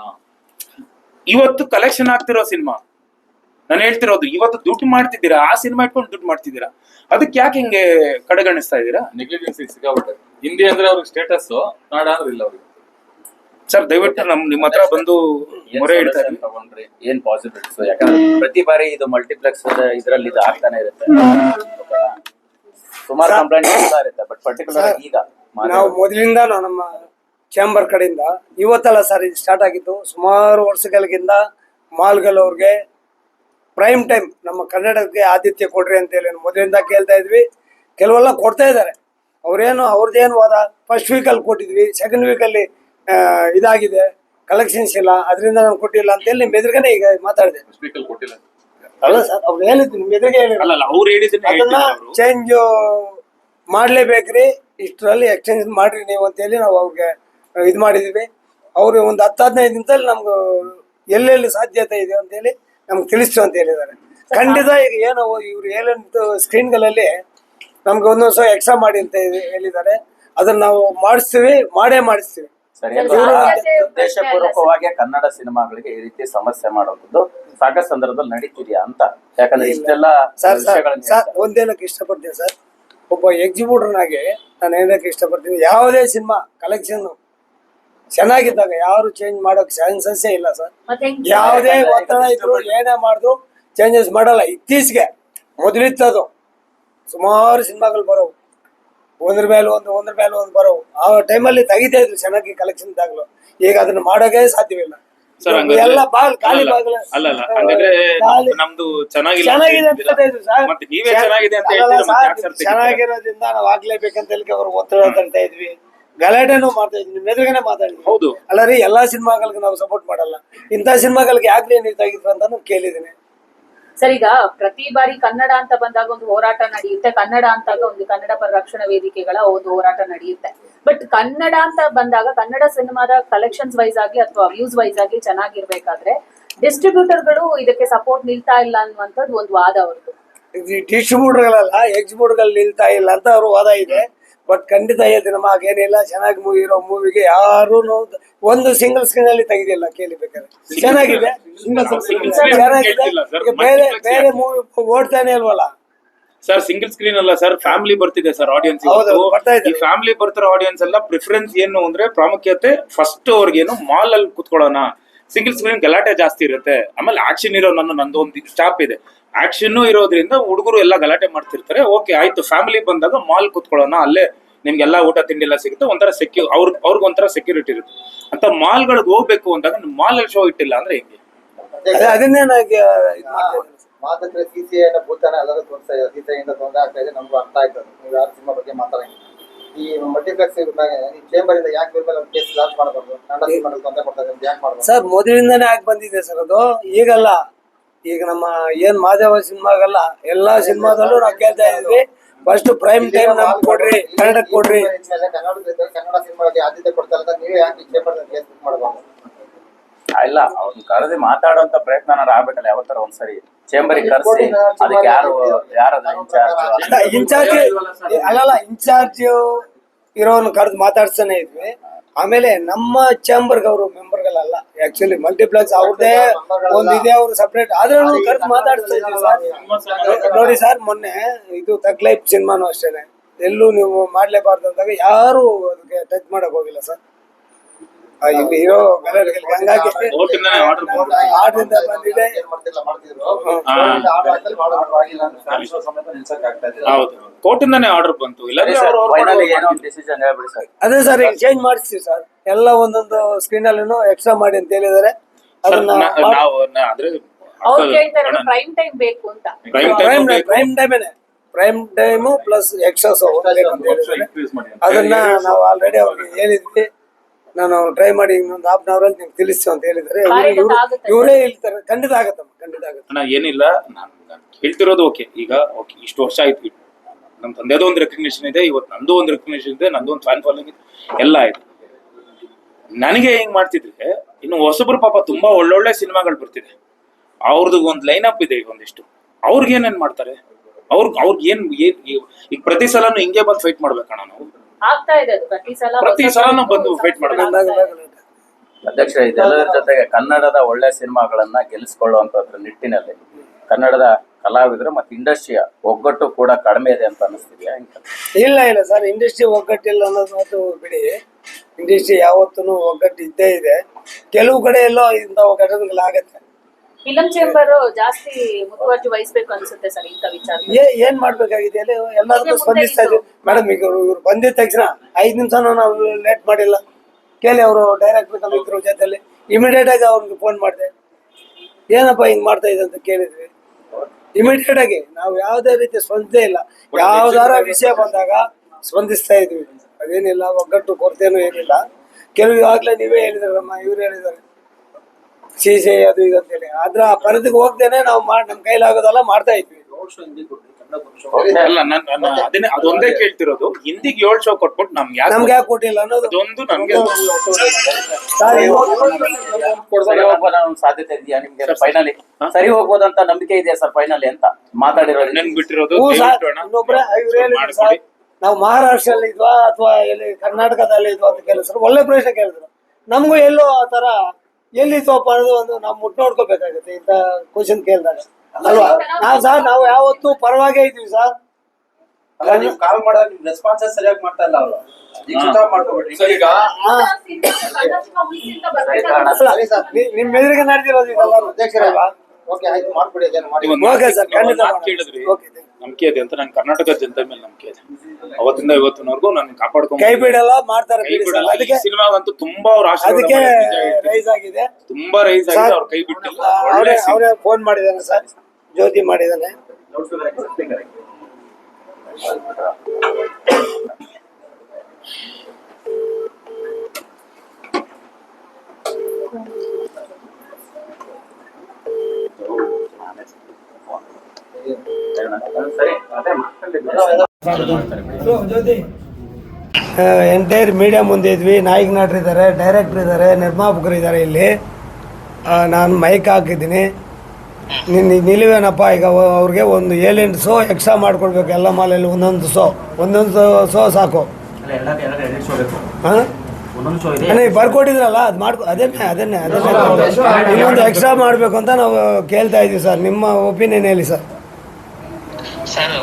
Speaker 1: ಇವತ್ತು ಕಲೆಕ್ಷನ್ ಆಗ್ತಿರೋ ಸಿನಿಮಾ ನಾನು ಹೇಳ್ತಿರೋದು ಇವತ್ತು ದುಡ್ಡು ಮಾಡ್ತಿದ್ದೀರಾ? ಆ ಸಿನಿಮಾ ಇಟ್ಕೊಂಡು ದುಡ್ಡು ಮಾಡ್ತಿದ್ದೀರಾ? ಅದಕ್ಕೆ ಯಾಕೆ ಹಿಂಗೆ ಕಡೆಗಣಿಸ್ತಾ ಇದ್ದೀರಾ?
Speaker 4: ನೆಗ್ಲಿಜೆನ್ಸಿ ಸಿಕ್ಕಾಬಿಟ್ಟೆ ಹಿಂದಿ ಅಂದ್ರೆ ಅವ್ರ ಸ್ಟೇಟಸ್ ಕನ್ನಡ ಅಂದ್ರೆ ಇಲ್ಲ ಅವ್ರಿಗೆ.
Speaker 1: ಸರ್ ದಯವಿಟ್ಟು ನಮ್ ನಿಮ್ಮ ಹತ್ರ ಬಂದು ಮೊರೆ ಇಡ್ತಾ ಇದ್ವಿ
Speaker 2: ತಗೊಂಡ್ರಿ ಏನ್ ಪಾಸಿಬಿಲಿಟೀಸ್ ಯಾಕಂದ್ರೆ ಪ್ರತಿ ಬಾರಿ ಇದು ಮಲ್ಟಿಪ್ಲೆಕ್ಸ್ ಇದ್ರಲ್ಲಿ ಇದು ಆಗ್ತಾನೆ ಇರುತ್ತೆ. ಸುಮಾರು ಕಂಪ್ಲೇಂಟ್ ಇರುತ್ತೆ ಬಟ್ ಪರ್ಟಿಕ್ಯುಲರ್ ಈಗ
Speaker 5: ನಾವು ಮೊದಲಿಂದ ನಮ್ಮ ಚೇಂಬರ್ ಕಡೆಯಿಂದ ಇವತ್ತಲ್ಲ ಸರ್ ಇದು ಸ್ಟಾರ್ಟ್ ಆಗಿದ್ದು ಸುಮಾರು ವರ್ಷಗಳಿಗಿಂತ ಮಾಲ್ಗಳವ್ರಿಗೆ ಪ್ರೈಮ್ ಟೈಮ್ ನಮ್ಮ ಕನ್ನಡಕ್ಕೆ ಆದಿತ್ಯ ಕೊಡ್ರಿ ಅಂತೇಳಿ ಮೊದಲಿಂದ ಕೇಳ್ತಾ ಇದ್ವಿ. ಕೆಲವೆಲ್ಲ ಕೊಡ್ತಾ ಇದ್ದಾರೆ. ಅವ್ರೇನು ಅವ್ರದ್ದೇನು ವಾದ ಫಸ್ಟ್ ವೀಕಲ್ಲಿ ಕೊಟ್ಟಿದ್ವಿ ಸೆಕೆಂಡ್ ವೀಕಲ್ಲಿ ಇದಾಗಿದೆ ಕಲೆಕ್ಷನ್ಸ್ ಇಲ್ಲ ಅದರಿಂದ ನಾನು ಕೊಟ್ಟಿಲ್ಲ ಅಂತೇಳಿ ನಿಮ್ಮ ಎದುರುಗನೆ ಈಗ ಮಾತಾಡಿದೆ. ಅಲ್ಲ ಸರ್ ಅವ್ರು ಹೇಳಿದ್ರು ನಿಮ್ಮ ಎದುರಿಗೆ ಹೇಳಿದ್ರು.
Speaker 1: ಅಲ್ಲ ಅಲ್ಲ ಅವ್ರು ಹೇಳಿದ್ದನ್ನ
Speaker 5: ಅದನ್ನ
Speaker 1: ಹೇಳ್ತಿದ್ರು ಅವ್ರು.
Speaker 5: ಚೇಂಜ್ ಮಾಡ್ಲೇಬೇಕ್ರಿ ಇಷ್ಟರಲ್ಲಿ ಎಕ್ಸ್ಚೇಂಜ್ ಮಾಡ್ರಿ ನೀವು ಅಂತ ಹೇಳಿ ನಾವು ಅವ್ರಿಗೆ ಇದು ಮಾಡಿದೀವಿ. ಅವ್ರು ಒಂದು ಹತ್ತು ಹದಿನೈದು ದಿನದಲ್ಲಿ ನಮ್ಗೆ ಎಲ್ಲೆಲ್ಲಿ ಸಾಧ್ಯತೆ ಇದೆ ಅಂತ ಹೇಳಿ ನಮ್ಗೆ ತಿಳಿಸ್ತು ಅಂತ ಹೇಳಿದ್ದಾರೆ. ಖಂಡಿತ ಈಗ ಏನೋ ಇವ್ರು ಸ್ಕ್ರೀನ್ ಸ್ಕ್ರೀನ್ಗಳಲ್ಲಿ ನಮ್ಗೆ ಒಂದೊಂದು ಸಲ ಎಕ್ಸಾಮ್ ಮಾಡಿ ಅಂತ ಹೇಳಿ- ಹೇಳಿದ್ದಾರೆ. ಅದನ್ನ ನಾವು ಮಾಡಿಸ್ತೀವಿ ಮಾಡೇ ಮಾಡಿಸ್ತೀವಿ.
Speaker 2: ಸರಿ
Speaker 3: ಸರ್,
Speaker 2: ಅದು ಉದ್ದೇಶಪೂರ್ವಕವಾಗಿ ಕನ್ನಡ ಸಿನಿಮಾಗಳಿಗೆ ಈ ರೀತಿ ಸಮಸ್ಯೆ ಮಾಡೋದು. ಸಾಕಷ್ಟು ಸಂದರ್ಭದಲ್ಲಿ ನಡೀತಿದ್ಯಾ ಅಂತ? ಯಾಕಂದ್ರೆ ಇಷ್ಟೆಲ್ಲ
Speaker 5: ಸರ್ ಒಂದೇನಕ್ಕೆ ಇಷ್ಟಪಡ್ತೀನಿ ಸರ್ ಒಬ್ಬ ಎಕ್ಸಿಕ್ಯೂಟರ್ನಾಗಿ ನಾನು ಏನಕ್ಕೆ ಇಷ್ಟಪಡ್ತೀನಿ ಯಾವುದೇ ಸಿನಿಮಾ ಕಲೆಕ್ಷನ್ ಚೆನ್ನಾಗಿದ್ದಾಗ ಯಾರು ಚೇಂಜ್ ಮಾಡೋಕೆ ಚಾನ್ಸಸ್ಸೇ ಇಲ್ಲ ಸರ್. ಯಾವುದೇ ಒತ್ತಡ ಇದ್ರು ಏನೇ ಮಾಡಿದ್ರು ಚೇಂಜಸ್ ಮಾಡಲ್ಲ. ಇತ್ತೀಚೆಗೆ ಮೊದಲಿತ್ತದು. ಸುಮಾರು ಸಿನಿಮಾಗಳು ಬರೋವು. ಒಂದ್ರ ಮೇಲೆ ಒಂದು ಒಂದ್ರ ಮೇಲೆ ಒಂದು ಬರೋವು. ಆ ಟೈಮಲ್ಲಿ ತೆಗಿತಾ ಇದ್ರು ಚೆನ್ನಾಗಿ ಕಲೆಕ್ಷನ್ ಇದ್ದಾಗಲು. ಈಗ ಅದನ್ನ ಮಾಡೋಕೆ ಸಾಧ್ಯವಿಲ್ಲ.
Speaker 1: ಸರ್ ಹಂಗಾದ್ರೆ-
Speaker 5: ಎಲ್ಲ ಬಾಗಿಲು ಖಾಲಿ
Speaker 1: ಅಲ್ಲ,
Speaker 5: ಬಾಗಿಲು
Speaker 1: ಅಲ್ಲ ಅಲ್ಲ ಹಂಗಾದ್ರೆ ನಮ್ದು ಚೆನ್ನಾಗಿಲ್ಲ
Speaker 5: ಚೆನ್ನಾಗಿದೆ ಅಂತ
Speaker 1: ಹೇಳ್ತಿದ್ದೀರಾ?
Speaker 5: ಸರ್.
Speaker 1: ಮತ್ತೆ ನೀವೇ ಚೆನ್ನಾಗಿದೆ ಅಂತ
Speaker 5: ಅಲ್ಲ
Speaker 1: ಹೇಳ್ತೀರಾ ಮತ್ತೆ
Speaker 5: ಸರ್,
Speaker 1: ಯಾಕೆ ಸರ್ ತೆಗಿತೀರಾ?
Speaker 5: ಚೆನ್ನಾಗಿರೋದ್ರಿಂದ ನಾವು ಆಗ್ಲೇಬೇಕಂತ ಹೇಳಿ ಅವ್ರು ಒತ್ತಡ ತರ್ತಾ ಇದ್ವಿ. ಗಲಾಟೆನೂ ಮಾಡ್ತಾ ಇದ್ವಿ. ಮೆದುಗನೆ ಎದುರುಗನೆ ಮಾತಾಡಿದ್ವಿ.
Speaker 1: ಹೌದು.
Speaker 5: ಅಲ್ಲ ರೀ ಎಲ್ಲಾ ಸಿನಿಮಾಗಳಿಗೆ ನಾವು ಸಪೋರ್ಟ್ ಮಾಡಲ್ಲ. ಇಂತ ಸಿನಿಮಾಗಳಿಗೆ ಯಾಕೆ ನೀವು ತೆಗಿದ್ರು ಅಂತ ನಾನು ಕೇಳಿದ್ದೀನಿ.
Speaker 3: ಸರ್, ಈಗ ಪ್ರತಿ ಬಾರಿ ಕನ್ನಡ ಅಂತ ಬಂದಾಗ ಒಂದು ಹೋರಾಟ ನಡೆಯುತ್ತೆ. ಕನ್ನಡ ಅಂತಾಗ ಒಂದು ಕನ್ನಡ ಪರ ರಕ್ಷಣಾ ವೇದಿಕೆಗಳ ಒಂದು ಹೋರಾಟ ನಡೆಯುತ್ತೆ. ಬಟ್ ಕನ್ನಡ ಅಂತ ಬಂದಾಗ, ಕನ್ನಡ ಸಿನಿಮಾದ ಕಲೆಕ್ಷನ್ಸ್ ವೈಸ್ ಆಗಿ ಅಥವಾ ವ್ಯೂಸ್ ವೈಸ್ ಆಗಿ ಚೆನ್ನಾಗಿರ್ಬೇಕಾದ್ರೆ ಡಿಸ್ಟ್ರಿಬ್ಯೂಟರ್ಗಳು ಇದಕ್ಕೆ ಸಪೋರ್ಟ್ ನಿಲ್ತಾ ಇಲ್ಲ ಅನ್ನುವಂಥದ್ದು ಒಂದು ವಾದ ಅವ್ರದ್ದು
Speaker 5: ಡಿಸ್ಟ್ರಿಬ್ಯೂಟರ್ಗಳಲ್ಲ ಎಕ್ಸಿಬ್ಯೂಟರ್ಗಳು ನಿಲ್ತಾ ಇಲ್ಲ ಅಂತ ಅವ್ರ ವಾದ ಇದೆ. ಬಟ್ ಖಂಡಿತ ಹೇಳ್ತೀನಿ ಹಾಗೇನಿಲ್ಲ ಚೆನ್ನಾಗಿ ಮೂವಿ ಇರೋ ಮೂವಿಗೆ ಯಾರು ಒಂದು ಸಿಂಗಲ್ ಸ್ಕ್ರೀನ್ ಅಲ್ಲಿ ತೆಗೆದಿಲ್ಲ ಕೇಳಿ ಬೇಕಾದ್ರೆ. ಚೆನ್ನಾಗಿದೆ. ಚೆನ್ನಾಗಿದೆ. ಬೇರೆ ಬೇರೆ ಮೂವಿ ಓಡ್ತಾನೆ ಇಲ್ವಲ್ಲ?
Speaker 1: ಸರ್ ಸಿಂಗಲ್ ಸ್ಕ್ರೀನ್ ಅಲ್ಲ ಸರ್ ಫ್ಯಾಮಿಲಿ ಬರ್ತಿದೆ ಸರ್ ಆಡಿಯನ್ಸ್. ಈ ಫ್ಯಾಮಿಲಿ ಬರ್ತಿರೋ ಆಡಿಯನ್ಸ್ ಎಲ್ಲ ಪ್ರಿಫರೆನ್ಸ್ ಏನು ಅಂದ್ರೆ ಪ್ರಾಮುಖ್ಯತೆ ಫಸ್ಟ್ ಅವ್ರಿಗೇನು ಮಾಲ್ ಅಲ್ಲಿ ಕುತ್ಕೊಳ್ಳೋಣ. ಸಿಂಗಲ್ ಸ್ಕ್ರೀನ್ ಗಲಾಟೆ ಜಾಸ್ತಿ ಇರುತ್ತೆ. ಆಮೇಲೆ ಆಕ್ಷನ್ ಇರೋ ನನ್ನ ನಂದು ಒಂದು ಸ್ಟಾಪ್ ಇದೆ. ಆಕ್ಷನ್ ಇರೋದ್ರಿಂದ ಹುಡುಗರು ಎಲ್ಲ ಗಲಾಟೆ ಮಾಡ್ತಿರ್ತಾರೆ. ಓಕೆ ಆಯ್ತು ಫ್ಯಾಮಿಲಿ ಬಂದಾಗ ಮಾಲ್ ಕುತ್ಕೊಳ್ಳೋಣ. ಅಲ್ಲೇ ನಿಮ್ಗೆಲ್ಲ ಊಟ ತಿಂಡಿ ಎಲ್ಲ ಸಿಗುತ್ತೆ ಒಂಥರ ಸೆಕ್ಯೂ ಅವ್ರ ಅವ್ರಿಗೆ ಒಂಥರ ಸೆಕ್ಯೂರಿಟಿ ಇರುತ್ತೆ. ಅಂತ ಮಾಲ್ಗಳಿಗೆ ಹೋಗ್ಬೇಕು ಅಂದಾಗ ಮಾಲ್ ಅಲ್ಲಿ ಶೋ ಇಟ್ಟಿಲ್ಲ ಅಂದ್ರೆ ಹೆಂಗೆ?
Speaker 5: ಅದನ್ನೇ ನನಗೆ ಇದು ಮಾಡ್ತಾ ಇದ್ದೀನಿ.
Speaker 6: ಮಾತುಕತೆ ಸಿ ಸಿ ಐನ ಭೂತಾನ ಎಲ್ಲರೂ ತೋರಿಸ್ತಾ ಇದೆ ಸಿ ಸಿ ತೊಂದರೆ ಆಗ್ತಾ ಇದೆ ನಮಗೂ ಅರ್ಥ ಆಯ್ತು ನೀವು ಯಾರು ಸಿನಿಮಾ ಬಗ್ಗೆ ಮಾತಾಡಂಗಿಲ್ಲ. ಈ ಮಲ್ಟಿಪ್ಲೆಕ್ಸ್ ಈ ಚೇಂಬರ್ ಇಂದ ಯಾಕೆ ಮೇಲೆ ಕೇಸ್ ಲಾಂಚ್ ಮಾಡಬಾರ್ದು? ಕನ್ನಡ ಸಿನಿಮಾಗಳು ತೊಂದರೆ ಕೊಡ್ತಾ ಇದೆ ಅಂತ ಯಾಕೆ ಮಾಡಬಾರ್ದು?
Speaker 5: ಸರ್ ಮೊದಲಿಂದನೇ ಆಗಿ ಬಂದಿದೆ ಸರ್ ಅದು. ಈಗಲ್ಲ. ಈಗ ನಮ್ಮ ಏನ್ ಮಾದೇವ ಸಿನಿಮಾಗಲ್ಲ ಎಲ್ಲಾ ಸಿನಿಮಾದಲ್ಲೂ ನಾವು ಕೇಳ್ತಾ ಇದ್ವಿ. ಫಸ್ಟ್ ಪ್ರೈಮ್ ಟೈಮ್ ನಮ್ಗೆ ಕೊಡ್ರಿ ಕನ್ನಡಕ್ಕೆ ಕೊಡ್ರಿ.
Speaker 6: ಕನ್ನಡ ಕನ್ನಡ ಸಿನಿಮಾಗೆ ಆದ್ಯತೆ ನೀವೇ ಯಾಕೆ ಇಚ್ಛೆ ಚೇಂಬರ್ ಮಾಡಬಾರ್ದು?
Speaker 2: ಇಲ್ಲ ಅವ್ನ ಕರೆದಿ ಮಾತಾಡುವಂತ ಪ್ರಯತ್ನ ಆಗ್ಬೇಕಲ್ಲ ಯಾವತ್ತರ ಒಂದ್ಸರಿ ಚೇಂಬರಿಗೆ ಕರೆಸಿ ಅದಕ್ಕೆ ಯಾರು ಯಾರದ ಇನ್ಚಾರ್ಜ್?
Speaker 5: ಇನ್ಚಾರ್ಜ್ ಅಲ್ಲಲ್ಲ ಇನ್ಚಾರ್ಜ್ ಇರೋನ್ ಕರೆದು ಮಾತಾಡ್ತಾನೆ ಇದ್ವಿ. ಆಮೇಲೆ ನಮ್ಮ ಚಾಂಬರ್ ಅವರು ಮೆಂಬರ್ಗಳಲ್ಲ ಆಕ್ಚುಲಿ ಮಲ್ಟಿಪ್ಲೆಕ್ಸ್ ಅವ್ರದೇ ಒಂದಿದೆ ಅವರು ಸಪ್ರೇಟ್ ಆದ್ರೆ ಕರೆದು ಮಾತಾಡ್ತಾ ಇದ್ದೀವಿ ಸರ್. ನೋಡಿ ಸರ್ ಮೊನ್ನೆ ಇದು ತಗ್ ಲೈಫ್ ಸಿನಿಮಾನು ಅಷ್ಟೇನೆ. ಎಲ್ಲೂ ನೀವು ಮಾಡ್ಲೇಬಾರ್ದು ಅಂದಾಗ ಯಾರು ಅದಕ್ಕೆ ಟಚ್ ಮಾಡಕ್ ಹೋಗಿಲ್ಲ ಸರ್. ಇಲ್ಲಿ ಇರೋ ಹಂಗಾಗಿ ಆರ್ಡ್ರಿಂದ ಬಂದಿದೆ
Speaker 6: ಏನ್ ಮಾಡ್ತಿಲ್ಲ ಮಾಡ್ತಿದ್ರು
Speaker 1: ಹಾ.
Speaker 6: ಆರ್ಡರ್
Speaker 1: ಕೋರ್ಟಿಂದಾನೇ ಬಂತು.
Speaker 5: ಅದೇ ಸರ್ ಈಗ ಚೇಂಜ್ ಮಾಡಿಸ್ತೀವಿ ಸರ್. ಎಲ್ಲ ಒಂದೊಂದು ಸ್ಕ್ರೀನ್ ಅಲ್ಲೂ ಎಕ್ಸ್ಟ್ರಾ ಮಾಡಿ ಅಂತ
Speaker 1: ಹೇಳಿದಾರೆ
Speaker 5: ಅದನ್ನ
Speaker 1: ಅಂದ್ರೆ
Speaker 3: ಪ್ರೈಮ್ ಟೈಮ್ ಬೇಕು ಅಂತ.
Speaker 5: Prime prime time plus extra ಅದನ್ನ ನಾವು ಆಲ್ರೆಡಿ ಅವ್ರಿಗೆ ಹೇಳಿದ್ವಿ. ನಾನು ಟ್ರೈ ಮಾಡಿ ಇನ್ನೊಂದು ಹಾಫ್ ಅನ್ ಅವರ್ ಅಲ್ಲಿ ನಿಮ್ಗೆ ತಿಳಿಸ್ತೀವಿ ಅಂತ
Speaker 3: ಹೇಳಿದ್ರೆ.
Speaker 5: ಇವರೇ ಹೇಳ್ತಾರೆ. ಖಂಡಿತ ಆಗತ್ತಮ್ಮ ಖಂಡಿತ ಆಗತ್ತೆ.
Speaker 1: ಅಣ್ಣ ಏನಿಲ್ಲ ನಾನು ಹೇಳ್ತಿರೋದು ಓಕೆ ಈಗ ಓಕೆ ಇಷ್ಟು ವರ್ಷ ಆಯ್ತು. ನಮ್ಮ ತಂದೆದು ಒಂದು ರೆಕಗ್ನೇಷನ್ ಇದೆ ಇವತ್ತು ನಂದು ಒಂದು ರೆಕಗ್ನೇಷನ್ ಇದೆ ನಂದು ಒಂದು ಫ್ಯಾನ್ ಫಾಲೋಯಿಂಗ್ ಇದೆ ಎಲ್ಲ ಆಯ್ತು. ನನಗೆ ಹೆಂಗ್ ಮಾಡ್ತಿದ್ರೆ ಇನ್ನು ಹೊಸಬ್ರು ಪಾಪ ತುಂಬಾ ಒಳ್ಳೊಳ್ಳೆ ಸಿನಿಮಾಗಳು ಬರ್ತಿದೆ. ಅವ್ರದ್ದು ಒಂದು ಲೈನ್ ಅಪ್ ಇದೆ ಈಗ ಒಂದಿಷ್ಟು. ಅವ್ರಿಗೆ ಏನೇನ್ ಮಾಡ್ತಾರೆ? ಅವ್ರಿಗೆ ಅವ್ರಿಗೆ ಏನ್ ಏನ್ ಈಗ ಪ್ರತಿ ಸಲನು ಹಿಂಗೆ ಬಂದು ಫೈಟ್ ಮಾಡ್ಬೇಕಣ್ಣ ನಾವು.
Speaker 3: ಆಗ್ತಾ ಇದೆ ಅದು. ಪ್ರತಿ ಸಲ
Speaker 1: ಪ್ರತಿ ಸಲನೂ ಬಂದು ಮಾಡ್ಬೇಕು.
Speaker 2: ಅಧ್ಯಕ್ಷ ಇದೆಲ್ಲದರ ಜೊತೆಗೆ ಕನ್ನಡದ ಒಳ್ಳೆ ಸಿನಿಮಾಗಳನ್ನ ಗೆಲ್ಲಿಸ್ಕೊಳ್ಳುವಂತದ್ರ ನಿಟ್ಟಿನಲ್ಲಿ ಕನ್ನಡದ ಕಲಾವಿದರು ಮತ್ತೆ ಇಂಡಸ್ಟ್ರಿಯ ಒಗ್ಗಟ್ಟು ಕೂಡ ಕಡಿಮೆ ಇದೆ ಅಂತ ಅನಿಸ್ತಿದ್ಯಾ
Speaker 5: ಇಲ್ಲ ಇಲ್ಲ ಸರ್ ಇಂಡಸ್ಟ್ರಿ ಒಗ್ಗಟ್ಟಿಲ್ಲ ಅನ್ನೋದು ಮಾತು ಬಿಡಿ. ಇಂಡಸ್ಟ್ರಿ ಯಾವತ್ತೂ ಒಗ್ಗಟ್ಟು ಇದ್ದೇ ಇದೆ. ಕೆಲವು ಕಡೆ ಎಲ್ಲೋ ಇಂಥ ಘಟನೆಗಳಾಗತ್ತೆ
Speaker 3: ಫಿಲಂ ಚೇಂಬರ್ ಜಾಸ್ತಿ ಮುತುವರ್ಜಿ ವಹಿಸ್ಬೇಕು ಅನ್ಸುತ್ತೆ ಸರ್ ಇಂಥ ವಿಚಾರ.
Speaker 5: ಏ ಏನ್ ಮಾಡ್ಬೇಕಾಗಿದೆ? ಅಲ್ಲಿ ಎಲ್ಲದಕ್ಕೂ ಸ್ಪಂದಿಸ್ತಾ ಇದ್ದೀವಿ. ಮೇಡಮ್ ಈಗ ಇವ್ರು ಇವ್ರು ಬಂದಿದ ತಕ್ಷಣ ಐದು ನಿಮಿಷನೂ ನಾವು ಲೇಟ್ ಮಾಡಿಲ್ಲ. ಕೇಳಿ ಅವರು ಡೈರೆಕ್ಟರ್ ಕಮಿಟ್ರು ಜೊತೆಲಿ ಇಮಿಡಿಯೇಟ್ ಆಗಿ ಅವ್ರಿಗೆ ಫೋನ್ ಮಾಡಿದೆ. ಏನಪ್ಪ ಹಿಂಗ್ ಮಾಡ್ತಾ ಇದೆ ಅಂತ ಕೇಳಿದ್ವಿ. ಇಮಿಡಿಯೇಟ್ ಆಗಿ ನಾವು ಯಾವುದೇ ರೀತಿ ಸ್ಪಂದಿಸೇ ಇಲ್ಲ. ಯಾವ್ದಾರ ವಿಷಯ ಬಂದಾಗ ಸ್ಪಂದಿಸ್ತಾ ಇದ್ವಿ. ಅದೇನಿಲ್ಲ ಒಗ್ಗಟ್ಟು ಕೊರತೆನೂ ಏನಿಲ್ಲ. ಕೆಲವು ಆಗ್ಲೇ ನೀವೇ ಹೇಳಿದ್ರಮ್ಮ ಇವ್ರು ಹೇಳಿದ್ದಾರೆ. ಸೀಸೆ ಅದು ಇದು ಅಂತೇಳಿ. ಆದ್ರೆ ಆ ಪರದಿಗೆ ಹೋಗ್ದೇನೆ ನಾವು ಮಾಡಿ ನಮ್ಮ ಕೈಲಾಗೋದೆಲ್ಲ ಮಾಡ್ತಾ ಇದ್ವಿ.
Speaker 1: ಅಲ್ಲ ನಾನು ನಾನು ಅದನ್ನೇ ಅದೊಂದೇ ಕೇಳ್ತಿರೋದು. ಹಿಂದಿಗೆ ಏಳು ಶೋ ಕೊಟ್ಬಿಟ್ಟು ನಮ್ಗೆ ಯಾಕೆ
Speaker 5: ನಮ್ಗೆ ಯಾಕೆ ಕೊಟ್ಟಿಲ್ಲ ಅನ್ನೋದು.
Speaker 1: ಅದೊಂದು ನಮ್ಗೆ
Speaker 5: ಸರ್,
Speaker 2: ಹೋಗ್ಬೋದ? ಸಾಧ್ಯತೆ ಇದೆಯಾ ನಿಮ್ಗೆ? ಫೈನಲಿ ಸರಿ. ಹೋಗ್ಬೋದಂತ ನಂಬಿಕೆ ಇದೆಯಾ ಸರ್ ಫೈನಲಿ ಅಂತ? ಮಾತಾಡಿರೋದು.
Speaker 1: ನನ್ ಬಿಟ್ಟಿರೋದು
Speaker 5: ಹ್ಞೂ ಸರ್,
Speaker 1: ದಯವಿಟ್ಟು ಅಣ್ಣ,
Speaker 5: ಇನ್ನೊಬ್ರೆ ಇವ್ರು ಹೇಳಿದ್ರು ನಾವು ಮಹಾರಾಷ್ಟ್ರದಲ್ಲಿ ಇದ್ವಾ ಅಥವಾ ಇಲ್ಲಿ ಕರ್ನಾಟಕದಲ್ಲಿ ಇದ್ವಾ ಅಂತ ಕೇಳಿದ್ರು. ಒಳ್ಳೆ ಪ್ರಶ್ನೆ ಕೇಳಿದ್ರು. ನಮಗೂ ಎಲ್ಲೋ ಆ ತರ ಎಲ್ಲಿದ್ವಪ್ಪ ಅನ್ನೋದು ಒಂದು ನಾವು ಮುಟ್ ನೋಡ್ಕೋಬೇಕಾಗತ್ತೆ ಇಂಥ ಕ್ವಶನ್ ಕೇಳಿದಾಗ. ಅಲ್ವಾ? ನಾವು ಸರ್ ನಾವು ಯಾವತ್ತೂ ಪರವಾಗಿ ಇದೀವಿ ಸರ್.
Speaker 2: ಅಲ್ಲ ನೀವು ಕಾಲ್ ಮಾಡಿದಾಗ ನಿಮ್ ರೆಸ್ಪಾನ್ಸ್ ಸರಿಯಾಗಿ ಮಾಡ್ತಾ ಇಲ್ಲ ಅವರು. ಈಗ?
Speaker 4: ಸರ್ ಈಗ
Speaker 5: ನಿಮ್ಮ ಎದುರಿಗೆ ನಡೆದಿರೋದು ಇದೆಲ್ಲ
Speaker 6: ಓಕೆ ಆಯ್ತು ಮಾಡ್ಕೊಡಿ ಅದೇನು ಮಾಡಿ.
Speaker 1: ನೀವೊಂದ್
Speaker 5: ಓಕೆ ಸರ್, ಖಂಡಿತ
Speaker 1: ಕೇಳಿದ್ರಿ.
Speaker 5: ಓಕೆ,
Speaker 1: ನಂಬಿಕೆ ಇದೆ ಅಂತ ನನ್ ಕರ್ನಾಟಕ ಜನತೆ ಮೇಲೆ ನಂಬಿಕೆ ಇದೆ. ಅವತ್ತಿಂದ ಇವತ್ತಿನವರೆಗೂ ನಾನು ಕಾಪಾಡ್ಕೊಂಡು
Speaker 5: ಕೈ ಬಿಡಲ್ಲ ಮಾಡ್ತಾರೆ
Speaker 1: ಕೈ ಬಿಡಲ್ಲ. ಈ
Speaker 5: ಅದಕ್ಕೆ
Speaker 1: ಸಿನಿಮಾಗಂತೂ ತುಂಬಾ ಅವ್ರ
Speaker 5: ಅದಕ್ಕೆ. ರೈಸ್ ಆಗಿದೆ.
Speaker 1: ತುಂಬಾ ರೈಸ್ ಆಗಿದೆ ಅವ್ರ ಕೈ ಬಿಟ್ಟಿಲ್ಲ.
Speaker 5: ಅವರೇ ಅವರೇ ಫೋನ್ ಮಾಡಿದಾನೆ ಸರ್ ಜ್ಯೋತಿ ಮಾಡಿದಾನೆ. ಎಂಟೈರ್ ಮೀಡಿಯಾ ಮುಂದೆ ಇದ್ವಿ. ನಾಯಕ ನಟರು ಇದ್ದಾರೆ ಡೈರೆಕ್ಟರ್ ಇದ್ದಾರೆ ನಿರ್ಮಾಪಕರು ಇದ್ದಾರೆ ಇಲ್ಲಿ. ನಾನು ಮೈಕ್ ಹಾಕಿದ್ದೀನಿ. ನಿನ್ನ ನಿಲುವೇನಪ್ಪ ಈಗ ಅವ- ಅವ್ರಿಗೆ ಒಂದು ಏಳೆಂಟು ಸೋ ಎಕ್ಸ್ಟ್ರಾ ಮಾಡ್ಕೊಡ್ಬೇಕು, ಎಲ್ಲ ಮಾಲಲ್ಲಿ ಒಂದೊಂದು ಸೋ. ಒಂದೊಂದು ಸೋ ಸಾಕು. ಹಾಂ ನೀವು ಬರ್ಕೊಟ್ಟಿದ್ರಲ್ಲ, ಅದು ಮಾಡ್ಕೊ ಅದನ್ನೇ ಅದನ್ನೇ ಅದನ್ನೇ. ಇನ್ನೊಂದು ಎಕ್ಸ್ಟ್ರಾ ಮಾಡಬೇಕು ಅಂತ ನಾವು ಕೇಳ್ತಾ ಇದ್ದೀವಿ ಸರ್, ನಿಮ್ಮ ಒಪಿನಿಯನ್ ಹೇಳಿ ಸರ್.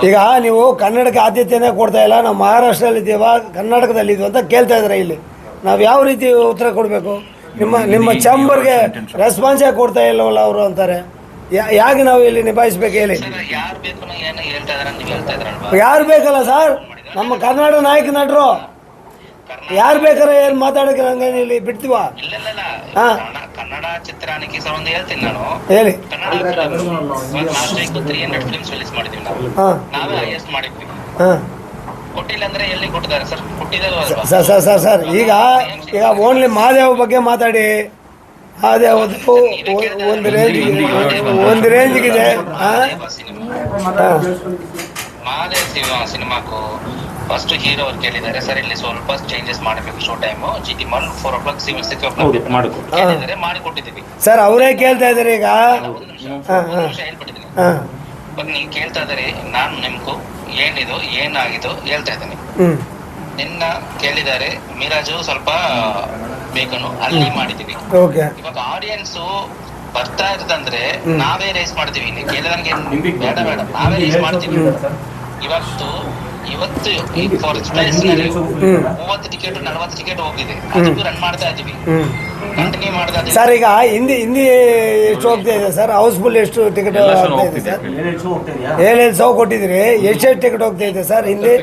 Speaker 5: ಈಗ ನೀವು ಕನ್ನಡಕ್ಕೆ ಆದ್ಯತೆನೇ ಕೊಡ್ತಾ ಇಲ್ಲ ನಾವು ಮಹಾರಾಷ್ಟ್ರದಲ್ಲಿ ಇದ್ದೀವಾ ಕರ್ನಾಟಕದಲ್ಲಿ ಇದ್ದೀವಿ ಅಂತ ಕೇಳ್ತಾ ಇದ್ದಾರೆ ಇಲ್ಲಿ. ನಾವು ಯಾವ ರೀತಿ ಉತ್ತರ ಕೊಡಬೇಕು? ನಿಮ್ಮ ನಿಮ್ಮ ಚಾಂಬರ್ಗೆ ರೆಸ್ಪಾನ್ಸೇ ಕೊಡ್ತಾ ಇಲ್ಲವಲ್ಲ ಅವರು ಅಂತಾರೆ? ಯಾ- ಯಾಕೆ ನಾವು ಇಲ್ಲಿ ನಿಭಾಯಿಸ್ಬೇಕು ಹೇಳಿ?
Speaker 7: ಯಾರು ಬೇಕು ಏನೋ ಹೇಳ್ತಾ ಇದಾರೆ ನೀವು ಹೇಳ್ತಾ ಇದ್ರಲ್ವಾ?
Speaker 5: ಯಾರು ಬೇಕಲ್ಲ ಸರ್? ನಮ್ಮ ಕನ್ನಡ ನಾಯಕ ನಟರು. ಯಾರು ಬೇಕಾರೆ ಏನು ಮಾತಾಡಕ್ಕೆ ನಂಗೆ ಇಲ್ಲಿ ಬಿಡ್ತೀವ?
Speaker 7: ಹಾಂ ಇಲ್ಲ ಇಲ್ಲ.
Speaker 5: ಹಾ.
Speaker 7: ಕನ್ನಡ- ಚಿತ್ರಾಣಿಕೆ ಸರ್ ಒಂದು ಹೇಳ್ತೀನಿ ನಾನು.
Speaker 5: ಹೇಳಿ.
Speaker 7: Kannada last week three hundred films release ಮಾಡಿದ್ವಿ ನಾವು. ನಾವೇ ಹೈಯೆಸ್ಟ್ ಮಾಡಿದ್ವಿ. ಕೊಟ್ಟಿಲ್ಲ ಅಂದ್ರೆ ಎಲ್ಲಿ ಕೊಟ್ಟಿದ್ದಾರೆ ಸರ್? ಕೊಟ್ಟಿದ್ದಾರೆ
Speaker 5: ಸರ್ ಸರ್ ಸರ್ ಸರ್ ಈಗ ಈಗ ಓನ್ಲಿ ಮಹಾದೇವ್ ಬಗ್ಗೆ ಮಾತಾಡಿ. ಮಹಾದೇವ್ ಒಂದು ರೇಂಜ್ ಒಂದು ರೇಂಜ್ಗಿದೆ ಹಾಂ.
Speaker 7: ಮಹಾದೇವ್ ಸಿನಿಮಾ ಸಿನಿಮಾಕು ಫಸ್ಟ್ ಹೀರೋ ಅವ್ರು ಕೇಳಿದ್ದಾರೆ. ಸರ್ ಇಲ್ಲಿ ಸ್ವಲ್ಪ ಚೇಂಜಸ್ ಮಾಡಬೇಕು show time G T mall four o'clock six o
Speaker 1: ಹೌದು
Speaker 7: ಕ್ಲಾಕ್
Speaker 1: ಮಾಡಿಕೊಡಿ
Speaker 7: ಕೇಳಿದ್ದಾರೆ ಮಾಡಿ ಕೊಟ್ಟಿದ್ದೀವಿ
Speaker 5: ಸರ್ ಅವರೇ ಕೇಳ್ತಾ ಇದ್ದಾರೆ ಈಗ.
Speaker 7: ಒಂದು ನಿಮಿಷ
Speaker 5: ಹಾ,
Speaker 7: ಒಂದು ನಿಮಿಷ ಹೇಳ್ಬಿಟ್ಟಿದ್ದೀನಿ.
Speaker 5: ಹಾಂ.
Speaker 7: ನೀವು ಕೇಳ್ತಾ ಇದ್ದಾರೆ ನಾನು ನಿಮ್ಗೂ ಏನಿದು ಏನಾಗಿದ್ದು ಹೇಳ್ತಾ ಇದ್ದೀನಿ. ನಿನ್ನ ಕೇಳಿದ್ದಾರೆ ಮಿರಾಜು ಸ್ವಲ್ಪ ಬೇಕನು ಅಲ್ಲಿ ಮಾಡಿದೀವಿ
Speaker 5: ಓಕೆ.
Speaker 7: ಇವಾಗ ಆಡಿಯನ್ಸ್ ಬರ್ತಾ ಇರೋದಂದ್ರೆ ನಾವೇ ರೈಸ್ ಮಾಡ್ತೀವಿ ಇಲ್ಲಿ. ಕೇಳಿದಂಗೆ ಬೇಡ ಬೇಡ. ನಾವೇ ರೈಸ್ ಮಾಡ್ತೀವಿ. ಇವತ್ತು ಇವತ್ತು ಫಾರ್ ಮೂವತ್ತು ಟಿಕೆಟ್ ನಲವತ್ತು ಟಿಕೆಟ್ ಹೋಗಿದೆ. ಅದಕ್ಕೂ ರನ್ ಮಾಡ್ತಾ ಇದೀವಿ.
Speaker 5: ಸರ್ ಈಗ ಹಿಂದಿ ಹಿಂದಿ ಎಷ್ಟು ಹೋಗ್ತಾ ಇದೆ ಸರ್ ಹೌಸ್ಫುಲ್ ಎಷ್ಟು ಟಿಕೆಟ್ ಹೋಗ್ತಾ ಇದೆ ಸರ್ ಏಳೇಳು ಸಾವಿರ ಕೊಟ್ಟಿದ್ರಿ ಎಷ್ಟೆಷ್ಟು ಟಿಕೆಟ್ ಹೋಗ್ತಾ ಇದೆ ಸರ್ ಹಿಂದಿ?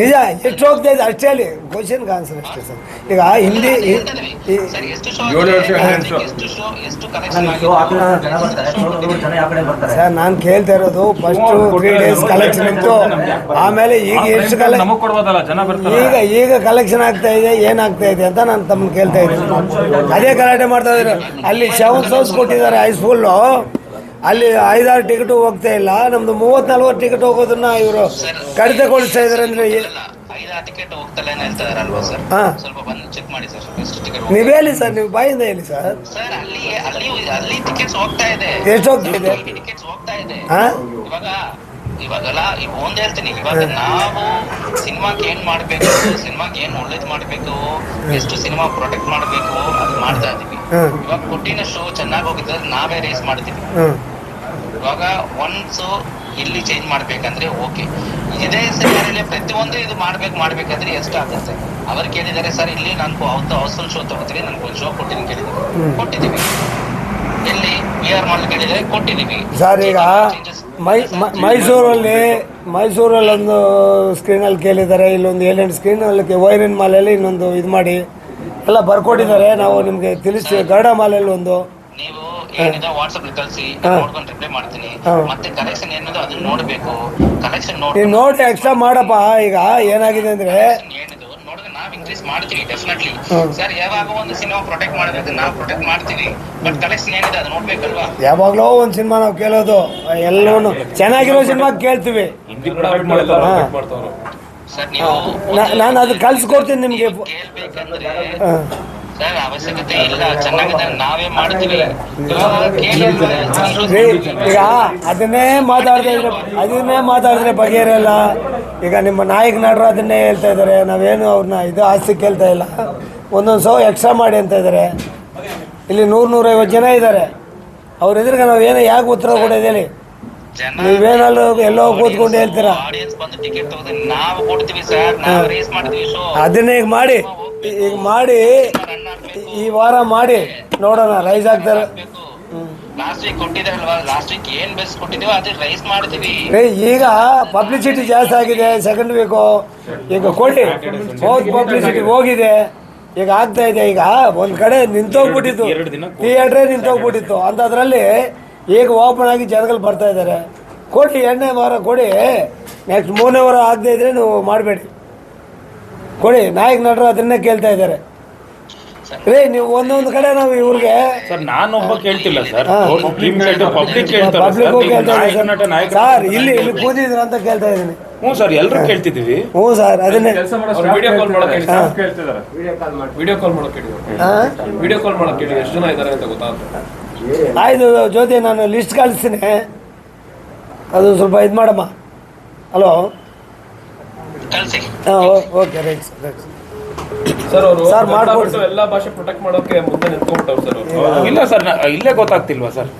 Speaker 5: ನಿಜ ಎಷ್ಟು ಹೋಗ್ತಾ ಇದೆ ಅಷ್ಟೇ ಅಲ್ಲಿ. ಕ್ವಶನ್ಗೆ ಆನ್ಸರ್ ಅಷ್ಟೇ ಸರ್ ಈಗ ಹಿಂದಿ
Speaker 7: ಸರ್ ಎಷ್ಟು ಶೋ
Speaker 4: ಏಳು ವರ್ಷ, ಏಳು ವರ್ಷ.
Speaker 7: ಎಷ್ಟು ಶೋ ಎಷ್ಟು ಕಲೆಕ್ಷನ್ ಆಗಿದೆ?
Speaker 5: ಸರ್ ನಾನು ಕೇಳ್ತಾ ಇರೋದು ಫಸ್ಟ್ ತ್ರೀ ಡೇಸ್ ಕಲೆಕ್ಷನ್ ಇತ್ತು. ಆಮೇಲೆ ಈಗ ಎಷ್ಟು ಕಲೆ ಈಗ ಈಗ ಕಲೆಕ್ಷನ್ ಆಗ್ತಾ ಇದೆ ಏನಾಗ್ತಾ ಇದೆ ಅಂತ ನಾನು ತಮ್ಮ ಕೇಳ್ತಾ ಇದ್ದೀನಿ. ಅದೇ ಗಲಾಟೆ ಮಾಡ್ತಾ ಇದ್ರು. ಅಲ್ಲಿ ಸೆವೆನ್ ಸೌಸ್ ಕೊಟ್ಟಿದ್ದಾರೆ ಹೈಸ್ಕೂಲು ಅಲ್ಲಿ ಐದಾರು ಟಿಕೆಟ್ ಹೋಗ್ತಾ ಇಲ್ಲ. ನಮ್ದು ಮೂವತ್ ನಲ್ವತ್ತು ಟಿಕೆಟ್ ಹೋಗೋದನ್ನ ಇವರು ಕಡಿತಗೊಳಿಸ್ತಾ ಇದಾರೆ ಅಂದ್ರೆ ಏ-
Speaker 7: ಐದಾರು ಟಿಕೆಟ್ ಹೋಗ್ತಲ್ಲ ಹೇಳ್ತಾ ಇದಾರಲ್ವಾ ಸರ್ ಸ್ವಲ್ಪ ಬಂದು ಚೆಕ್ ಮಾಡಿ ಸರ್ ಎಷ್ಟು
Speaker 5: ನೀವ್ ಹೇಳಿ ಸರ್ ನೀವು ಬಾಯಿಂದ ಹೇಳಿ ಸರ್.
Speaker 7: ಸರ್ ಅಲ್ಲಿ ಅಲ್ಲಿ ಅಲ್ಲಿ ಹೋಗ್ತಾ ಇದೆ.
Speaker 5: ಎಷ್ಟು ಹೋಗ್ತಾ ಇದೆ?
Speaker 7: ಇವಾಗೆಲ್ಲ ಈಗ ಒಂದ್ ಹೇಳ್ತೀನಿ ಇವಾಗ ನಾವು ಸಿನಿಮಾಕ್ ಏನ್ ಮಾಡ್ಬೇಕು? ಸಿನಿಮಾಕ್ ಏನ್ ಒಳ್ಳೇದ್ ಮಾಡ್ಬೇಕು? ಎಷ್ಟು ಸಿನಿಮಾ ಪ್ರೊಟೆಕ್ಟ್ ಮಾಡ್ಬೇಕು? ಅದು ಮಾಡ್ತಾ ಇದೀವಿ ಇವಾಗ ಕೊಟ್ಟಿನ ಶೋ ಚೆನ್ನಾಗಿ ಹೋಗಿದ್ರೆ ನಾವೇ ರೇಸ್ ಮಾಡ್ತೀವಿ. ಇವಾಗ ಒನ್ಸ್ ಇಲ್ಲಿ ಚೇಂಜ್ ಮಾಡ್ಬೇಕಂದ್ರೆ ಓಕೆ ಇದೇ ಪ್ರತಿ ಪ್ರತಿಯೊಂದು ಇದು ಮಾಡ್ಬೇಕು ಮಾಡ್ಬೇಕಂದ್ರೆ ಎಷ್ಟಾಗುತ್ತೆ ಅವ್ರು ಕೇಳಿದ್ದಾರೆ ಸರ್ ಇಲ್ಲಿ ನಾನು ಅವತ್ತು ಹೌಸ್ಫುಲ್ ಶೋ ತಗೋತೀವಿ ನನ್ಗೆ ಒಂದು ಶೋ ಕೊಟ್ಟಿದ್ದೀನಿ ಕೇಳಿದ್ರು ಕೊಟ್ಟಿದ್ದೀವಿ. ಎಲ್ಲಿ? ಕೊಟ್ಟಿದ್ದೀವಿ.
Speaker 5: ಸರ್ ಈಗ ಮೈ ಮೈಸೂರಲ್ಲಿ ಮೈಸೂರಲ್ಲಿ ಒಂದು ಸ್ಕ್ರೀನಲ್ಲಿ ಕೇಳಿದ್ದಾರೆ ಇಲ್ಲೊಂದು ಏಳೆಂಟು ಸ್ಕ್ರೀನಲ್ಲಿ ವೈರಿನ್ ಮಾಲೆಯಲ್ಲಿ ಇನ್ನೊಂದು ಇದು ಮಾಡಿ. ಎಲ್ಲ ಬರ್ಕೊಟ್ಟಿದ್ದಾರೆ ನಾವು ನಿಮಗೆ ತಿಳಿಸಿ ಗರ್ಡ ಮಾಲೆಯಲ್ಲಿ ಒಂದು.
Speaker 7: ನೀವು ಏನಿದೆ ವಾಟ್ಸಪ್ ಅಲ್ಲಿ ಕಳಿಸಿ ನೋಡ್ಕೊಂಡು ರಿಪ್ಲೈ ಮಾಡ್ತೀನಿ. ಮತ್ತೆ ಕಲೆಕ್ಷನ್ ಏನಿದೆ ಅದನ್ನ ನೋಡ್ಬೇಕು. ಕಲೆಕ್ಷನ್
Speaker 5: ನೀವು
Speaker 7: ನೋಡಿ
Speaker 5: ನೋಡಿ ಎಕ್ಸ್ಟ್ರಾ ಮಾಡಪ್ಪ ಈಗ ಏನಾಗಿದೆ ಅಂದರೆ
Speaker 7: ಏನಿದು ನೋಡಿದ್ರೆ ನಾವ್ ಇನ್ಕ್ರೀಸ್ ಮಾಡ್ತೀವಿ ಡೆಫಿನೆಟ್ಲಿ. ಸರ್ ಯಾವಾಗ ಒಂದು ಸಿನಿಮಾ ಪ್ರೊಟೆಕ್ಟ್ ಮಾಡಬೇಕು ನಾವು ಪ್ರೊಟೆಕ್ಟ್ ಮಾಡ್ತೀವಿ. ಬಟ್ ಕಲೆಕ್ಷನ್ ಏನಿದೆ ಅದು ನೋಡ್ಬೇಕಲ್ವಾ?
Speaker 5: ಯಾವಾಗ್ಲೋ ಒಂದು ಸಿನಿಮಾ ನಾವು ಕೇಳೋದು ಎಲ್ಲವೂ ಚೆನ್ನಾಗಿರೋ ಸಿನಿಮಾ ಕೇಳ್ತೀವಿ.
Speaker 7: ಸರ್ ನೀವು
Speaker 5: ನಾನು ಅದು ಕಳ್ಸಿಕೊಡ್ತೀನಿ ನಿಮಗೆ.
Speaker 7: ಕೇಳ್ಬೇಕಂದ್ರೆ ಸರ್ ಅವಶ್ಯಕತೆ ಇಲ್ಲ ಚೆನ್ನಾಗಿದೆ ನಾವೇ ಮಾಡ್ತೀವಿ.
Speaker 5: ಈಗ ಅದನ್ನೇ ಮಾತಾಡ್ತಾ ಇದ್ರೆ ಅದನ್ನೇ ಮಾತಾಡಿದ್ರೆ ಬಗೆಹರಲ್ಲ ಈಗ ನಿಮ್ಮ ನಾಯಕ ಅದನ್ನೇ ಹೇಳ್ತಾ ಇದ್ದಾರೆ. ನಾವೇನು ಅವ್ರನ್ನ ಇದು ಆಸ್ತಿ ಕೇಳ್ತಾ ಇಲ್ಲ. ಒಂದೊಂದು ಸೌ ಎಕ್ಸ್ಟ್ರಾ ಮಾಡಿ ಅಂತ ಇದ್ದಾರೆ. ಇಲ್ಲಿ ನೂರು ನೂರೈವತ್ತು ಜನ ಇದ್ದಾರೆ. ಅವ್ರ ಎದುರಿಗೆ ನಾವು ಏನೋ ಯಾಕೆ ಉತ್ತರ ಕೊಡೋದು ಹೇಳಿ. ನೀವೇನಾದ್ರು ಎಲ್ಲೋ ಕೂತ್ಕೊಂಡು ಹೇಳ್ತೀರಾ? ಅದನ್ನೇ ಈಗ ಮಾಡಿ. ಈಗ ಮಾಡಿ. ಈ ವಾರ ಮಾಡಿ. ನೋಡೋಣ. ರೈಸ್ ಆಗ್ತಾರೆ.
Speaker 7: ಲಾಸ್ಟ್ ವೀಕ್ ಕೊಟ್ಟಿದ್ದಾರಲ್ವಾ ಲಾಸ್ಟ್ ವೀಕ್ ಏನ್ ಬೆಸ್ಟ್ ಕೊಟ್ಟಿದೀವೋ ಅದೇ ರೈಸ್ ಮಾಡ್ತೀವಿ.
Speaker 5: ಏ, ಈಗ ಪಬ್ಲಿಸಿಟಿ ಜಾಸ್ತಿ ಆಗಿದೆ ಸೆಕೆಂಡ್ ವೀಕು ಈಗ ಕೊಡಿ. ಹೋದ್ ಪಬ್ಲಿಸಿಟಿ ಹೋಗಿದೆ. ಈಗ ಆಗ್ತಾ ಇದೆ ಈಗ ಒಂದ್ ಕಡೆ ನಿಂತೋಗ್ಬಿಟ್ಟಿತ್ತು.
Speaker 1: ಎರಡು ದಿನ
Speaker 5: ಥಿಯೇಟ್ರೇ ನಿಂತೋಗ್ಬಿಟ್ಟಿತ್ತು. ಅಂಥದ್ರಲ್ಲಿ ಈಗ ಓಪನ್ ಆಗಿ ಜನಗಳು ಬರ್ತಾ ಇದ್ದಾರೆ. ಕೊಡಿ ಎಣ್ಣೆ ವಾರ ಕೊಡಿ. ನೆಕ್ಸ್ಟ್ ಮೂರನೇ ವಾರ ಆಗದೆ ಇದ್ರೆ ನೀವು ಮಾಡಬೇಡಿ. ಕೊಡಿ ನಾಯಕ ನಟರು ಅದನ್ನೇ ಕೇಳ್ತಾ ಇದ್ದಾರೆ. ರೇ ನೀವು ಒಂದೊಂದು ಕಡೆ ನಾವು ಇವ್ರಿಗೆ
Speaker 1: ಸರ್ ನಾನೊಬ್ಬ ಕೇಳ್ತಿಲ್ಲ ಸರ್. ಪಬ್ಲಿಕ್ ಕೇಳ್ತಾರೆ ಸರ್.
Speaker 5: ಇಲ್ಲಿ ಇಲ್ಲಿ ಕೂತಿದ್ರು ಅಂತ ಕೇಳ್ತಾ ಇದ್ದೀನಿ.
Speaker 1: ಹ್ಞೂ ಸರ್ ಎಲ್ಲರೂ ಕೇಳ್ತಿದ್ದೀವಿ.
Speaker 5: ಹ್ಞೂ ಸರ್ ಅದನ್ನೇ
Speaker 4: ಕೆಲಸ ಮಾಡೋ ವಿಡಿಯೋ ಕಾಲ್ ಮಾಡೋಕೆ
Speaker 5: ಹಾ.
Speaker 4: ಕೇಳ್ತಿದ್ದಾರೆ? ವಿಡಿಯೋ ಕಾಲ್ ಮಾಡಕ್ಕೆ ಕೇಳಿದ್ರು
Speaker 5: ಹಾಂ.
Speaker 4: ವಿಡಿಯೋ ಕಾಲ್ ಮಾಡಕ್ಕೆ ಕೇಳಿ ಎಷ್ಟು ಜನ ಇದ್ದಾರೆ ಅಂತ ಗೊತ್ತಾಗುತ್ತೆ.
Speaker 5: ಆಯ್ತು ಜ್ಯೋತಿ ನಾನು ಲಿಸ್ಟ್ ಕಳಿಸ್ತೀನಿ. ಅದು ಸ್ವಲ್ಪ ಇದು ಮಾಡಮ್ಮ. ಹಲೋ
Speaker 7: ಕಳ್ಸಿ.
Speaker 5: ಹಾಂ okay right sir right.
Speaker 4: Sir ಅವರು
Speaker 5: Sir, ಮಾಡ್ಕೊಡಿ.
Speaker 4: ಎಲ್ಲಾ ಭಾಷೆ ಪ್ರೊಟೆಕ್ಟ್ ಮಾಡೋಕೆ ಮುಂದೆ ನಿಂತ್ಕೊಂಡ್ಬಿಟ್ಟವ್ರು ಸರ್ ಅವರು
Speaker 1: ಇಲ್ಲ ಸರ್ ನಾ- ಇಲ್ಲೇ ಗೊತ್ತಾಗ್ತಿಲ್ವಾ ಸರ್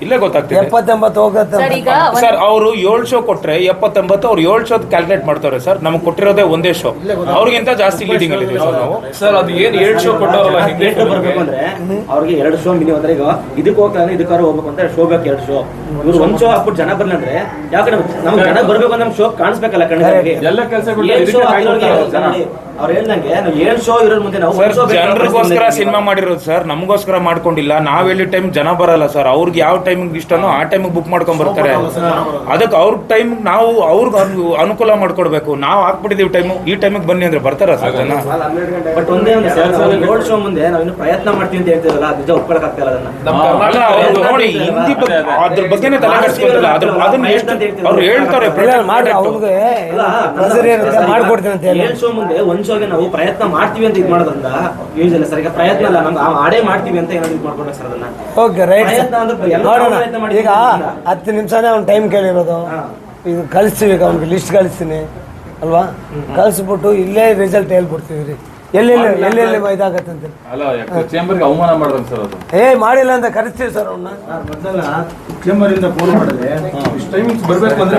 Speaker 1: ಇಲ್ಲೇ ಗೊತ್ತಾಗ್ತಿದೆ.
Speaker 5: ಎಪ್ಪತ್ತೆಂಬತ್ತು ಹೋಗುತ್ತೆ
Speaker 3: ಸರ್ ಈಗ
Speaker 1: ಸರ್ ಅವರು ಏಳು ಶೋ ಕೊಟ್ರೆ ಎಪ್ಪತ್ತೆಂಬತ್ತು ಅವ್ರು ಏಳು ಶೋ ಕ್ಯಾಲ್ಕುಲೇಟ್ ಮಾಡ್ತಾರೆ ಸರ್. ನಮ್ಗೆ ಕೊಟ್ಟಿರೋದೇ ಒಂದೇ ಶೋ ಅವ್ರಿಗಿಂತ ಜಾಸ್ತಿ ಲೀಡಿಂಗ್ ಅಲ್ಲಿ ಸರ್ ನಾವು.
Speaker 4: ಸರ್ ಅದು ಏನ್ ಏಳು ಶೋ ಕೊಟ್ಟವರಲ್ಲ
Speaker 8: ಡೇಟ್ ಬರ್ಬೇಕು ಅಂದ್ರೆ ಅವ್ರಿಗೆ ಎರಡು ಶೋ ಮಿನಿಮಮ್ ಅಂದ್ರೆ ಈಗ ಇದಕ್ಕೆ ಹೋಗ್ತಾರೆ ಇದಕ್ಕಾರು ಹೋಗ್ಬೇಕು ಅಂದ್ರೆ ಶೋ ಬೇಕು ಎರಡು ಶೋ ಇವ್ರು ಒಂದ್ ಶೋ ಹಾಕ್ಬಿಟ್ಟು ಜನ ಬರ್ಲಿ ಅಂದ್ರೆ ಯಾಕಂದ್ರೆ ನಮ್ಗೆ ಜನ ಬರ್ಬೇಕು ಅಂದ್ರೆ ನಮ್ ಶೋ ಕಾಣಿಸ್ಬೇಕಲ್ಲ ಕಣ್ಣಿಗೆ
Speaker 4: ಎಲ್ಲ ಕೆಲಸ
Speaker 8: ಏಳ್ ಶೋ ಅವ್ರು ಹೇಳ್ದಂಗೆ ನಾವು ಏಳು ಶೋ ಇರೋದ್ ಮುಂದೆ ನಾವು ಒಂದ್
Speaker 1: ಸರ್
Speaker 8: ಶೋ ಬೇಕು ಅಂತ
Speaker 1: ಜನರಿಗೋಸ್ಕರ ಸಿನಿಮಾ ಮಾಡಿರೋದು ಸರ್. ನಮಗೋಸ್ಕರ ಮಾಡ್ಕೊಂಡಿಲ್ಲ. ನಾವ್ ಹೇಳಿ ಟೈಮ್ ಜನ ಬರಲ್ಲ ಸರ್. ಅವ್ರಿಗೆ ಯಾವ ಟೈಮಿಗೆ ಇಷ್ಟನೋ ಆ ಟೈಮಿಗೆ ಬುಕ್ ಮಾಡ್ಕೊಂಡ್ ಬರ್ತಾರೆ ಅದಕ್ಕೆ ಅವ್ರ ಟೈಮ್ ನಾವು ಅವ್ರಿಗೆ ಅನು- ಅನುಕೂಲ ಮಾಡ್ಕೊಡ್ಬೇಕು. ನಾವು ಹಾಕ್ಬಿಟ್ಟಿದೀವಿ ಟೈಮು ಈ ಟೈಮಿಗೆ ಬನ್ನಿ ಅಂದ್ರೆ ಬರ್ತಾರ ಸರ್ ಜನ?
Speaker 8: ಬಟ್ ಒಂದೇ ಒಂದು ಸರ್ ಏಳು ಶೋ ಮುಂದೆ ನಾವು ಇನ್ನು ಪ್ರಯತ್ನ ಮಾಡ್ತೀವಿ ಅಂತ ಹೇಳ್ತೀವಲ್ಲ ಅದು ನಿಜ ಒಪ್ಕೊಳಕ್ ಆಗ್ತಾ ಇಲ್ಲ ಅದನ್ನ.
Speaker 1: ಅಲ್ಲ ಅವ್ರು ನೋಡಿ ಹಿಂದಿ ಬಗ್ಗೆ ಅದ್ರ ಬಗ್ಗೆನೇ ತಲೆ ಕೆಡಿಸ್ಕೊಂತಿಲ್ಲ ಅದ್ರ ಅದನ್ನ ಎಷ್ಟು ಅವ್ರು ಹೇಳ್ತಾರೆ
Speaker 5: ಮಾಡ್ರಿ ಅವ್ರಿಗೆ ಮಾಡ್ಕೊಡ್ತೀನಿ ಅಂತ ಹೇಳಿ.
Speaker 8: ಶೋ ಮುಂದೆ ಒಂದ್ ಶೋಗೆ ನಾವು ಪ್ರಯತ್ನ ಮಾಡ್ತೀವಿ ಅಂತ ಇದು ಮಾಡೋದ್ರಿಂದ ಯೂಸ್ ಇಲ್ಲ ಸರ್ ಈಗ ಪ್ರಯತ್ನ ಇಲ್ಲ ನಮ್ಗೆ ಆಡೇ ಮಾಡ್ತೀವಿ ಅಂತ ಏನಾದ್ರು ಇದು ಮಾಡ್ಕೊಡ್ಬೇಕು ಸರ್ ಅದನ್ನ.
Speaker 5: ಓಕೆ ರೈಟ್
Speaker 8: ಪ್ರಯತ್ನ ಅಂದ್ರೆ ಎಲ್ಲ
Speaker 5: ನೋಡೋಣ ಈಗ ಹತ್ತು ನಿಮಿಷನೇ ಅವ್ನು ಟೈಮ್ ಕೇಳಿರೋದು.
Speaker 8: ಈಗ
Speaker 5: ಇದು ಕಳಿಸ್ತೀವಿ ಈಗ ಅವ್ನಿಗೆ ಲಿಸ್ಟ್ ಕಳಿಸ್ತೀನಿ. ಅಲ್ವಾ? ಕಳಿಸ್ಬಿಟ್ಟು ಇಲ್ಲೇ ರಿಸಲ್ಟ್ ಹೇಳ್ಬಿಡ್ತೀವಿ ರೀ ಎಲ್ಲೆಲ್ಲಿ ಎಲ್ಲೆಲ್ಲಿ ಇದಾಗತ್ತೆ ಅಂತ.
Speaker 4: ಅವಮಾನ ಮಾಡಿದ್ರೆ ಸರ್ ಅದು.
Speaker 5: ಏ ಮಾಡಿಲ್ಲ ಅಂತ ಕರೆಸ್ತೀವಿ ಸರ್
Speaker 9: ಅವ್ನ ಚೇಂಬರ್ ಇಂದ ಫೋನ್ ಮಾಡಿದ್ರೆ ಇಷ್ಟು ಟೈಮಿಂಗ್ಸ್ ಬರ್ಬೇಕು ಅಂದ್ರೆ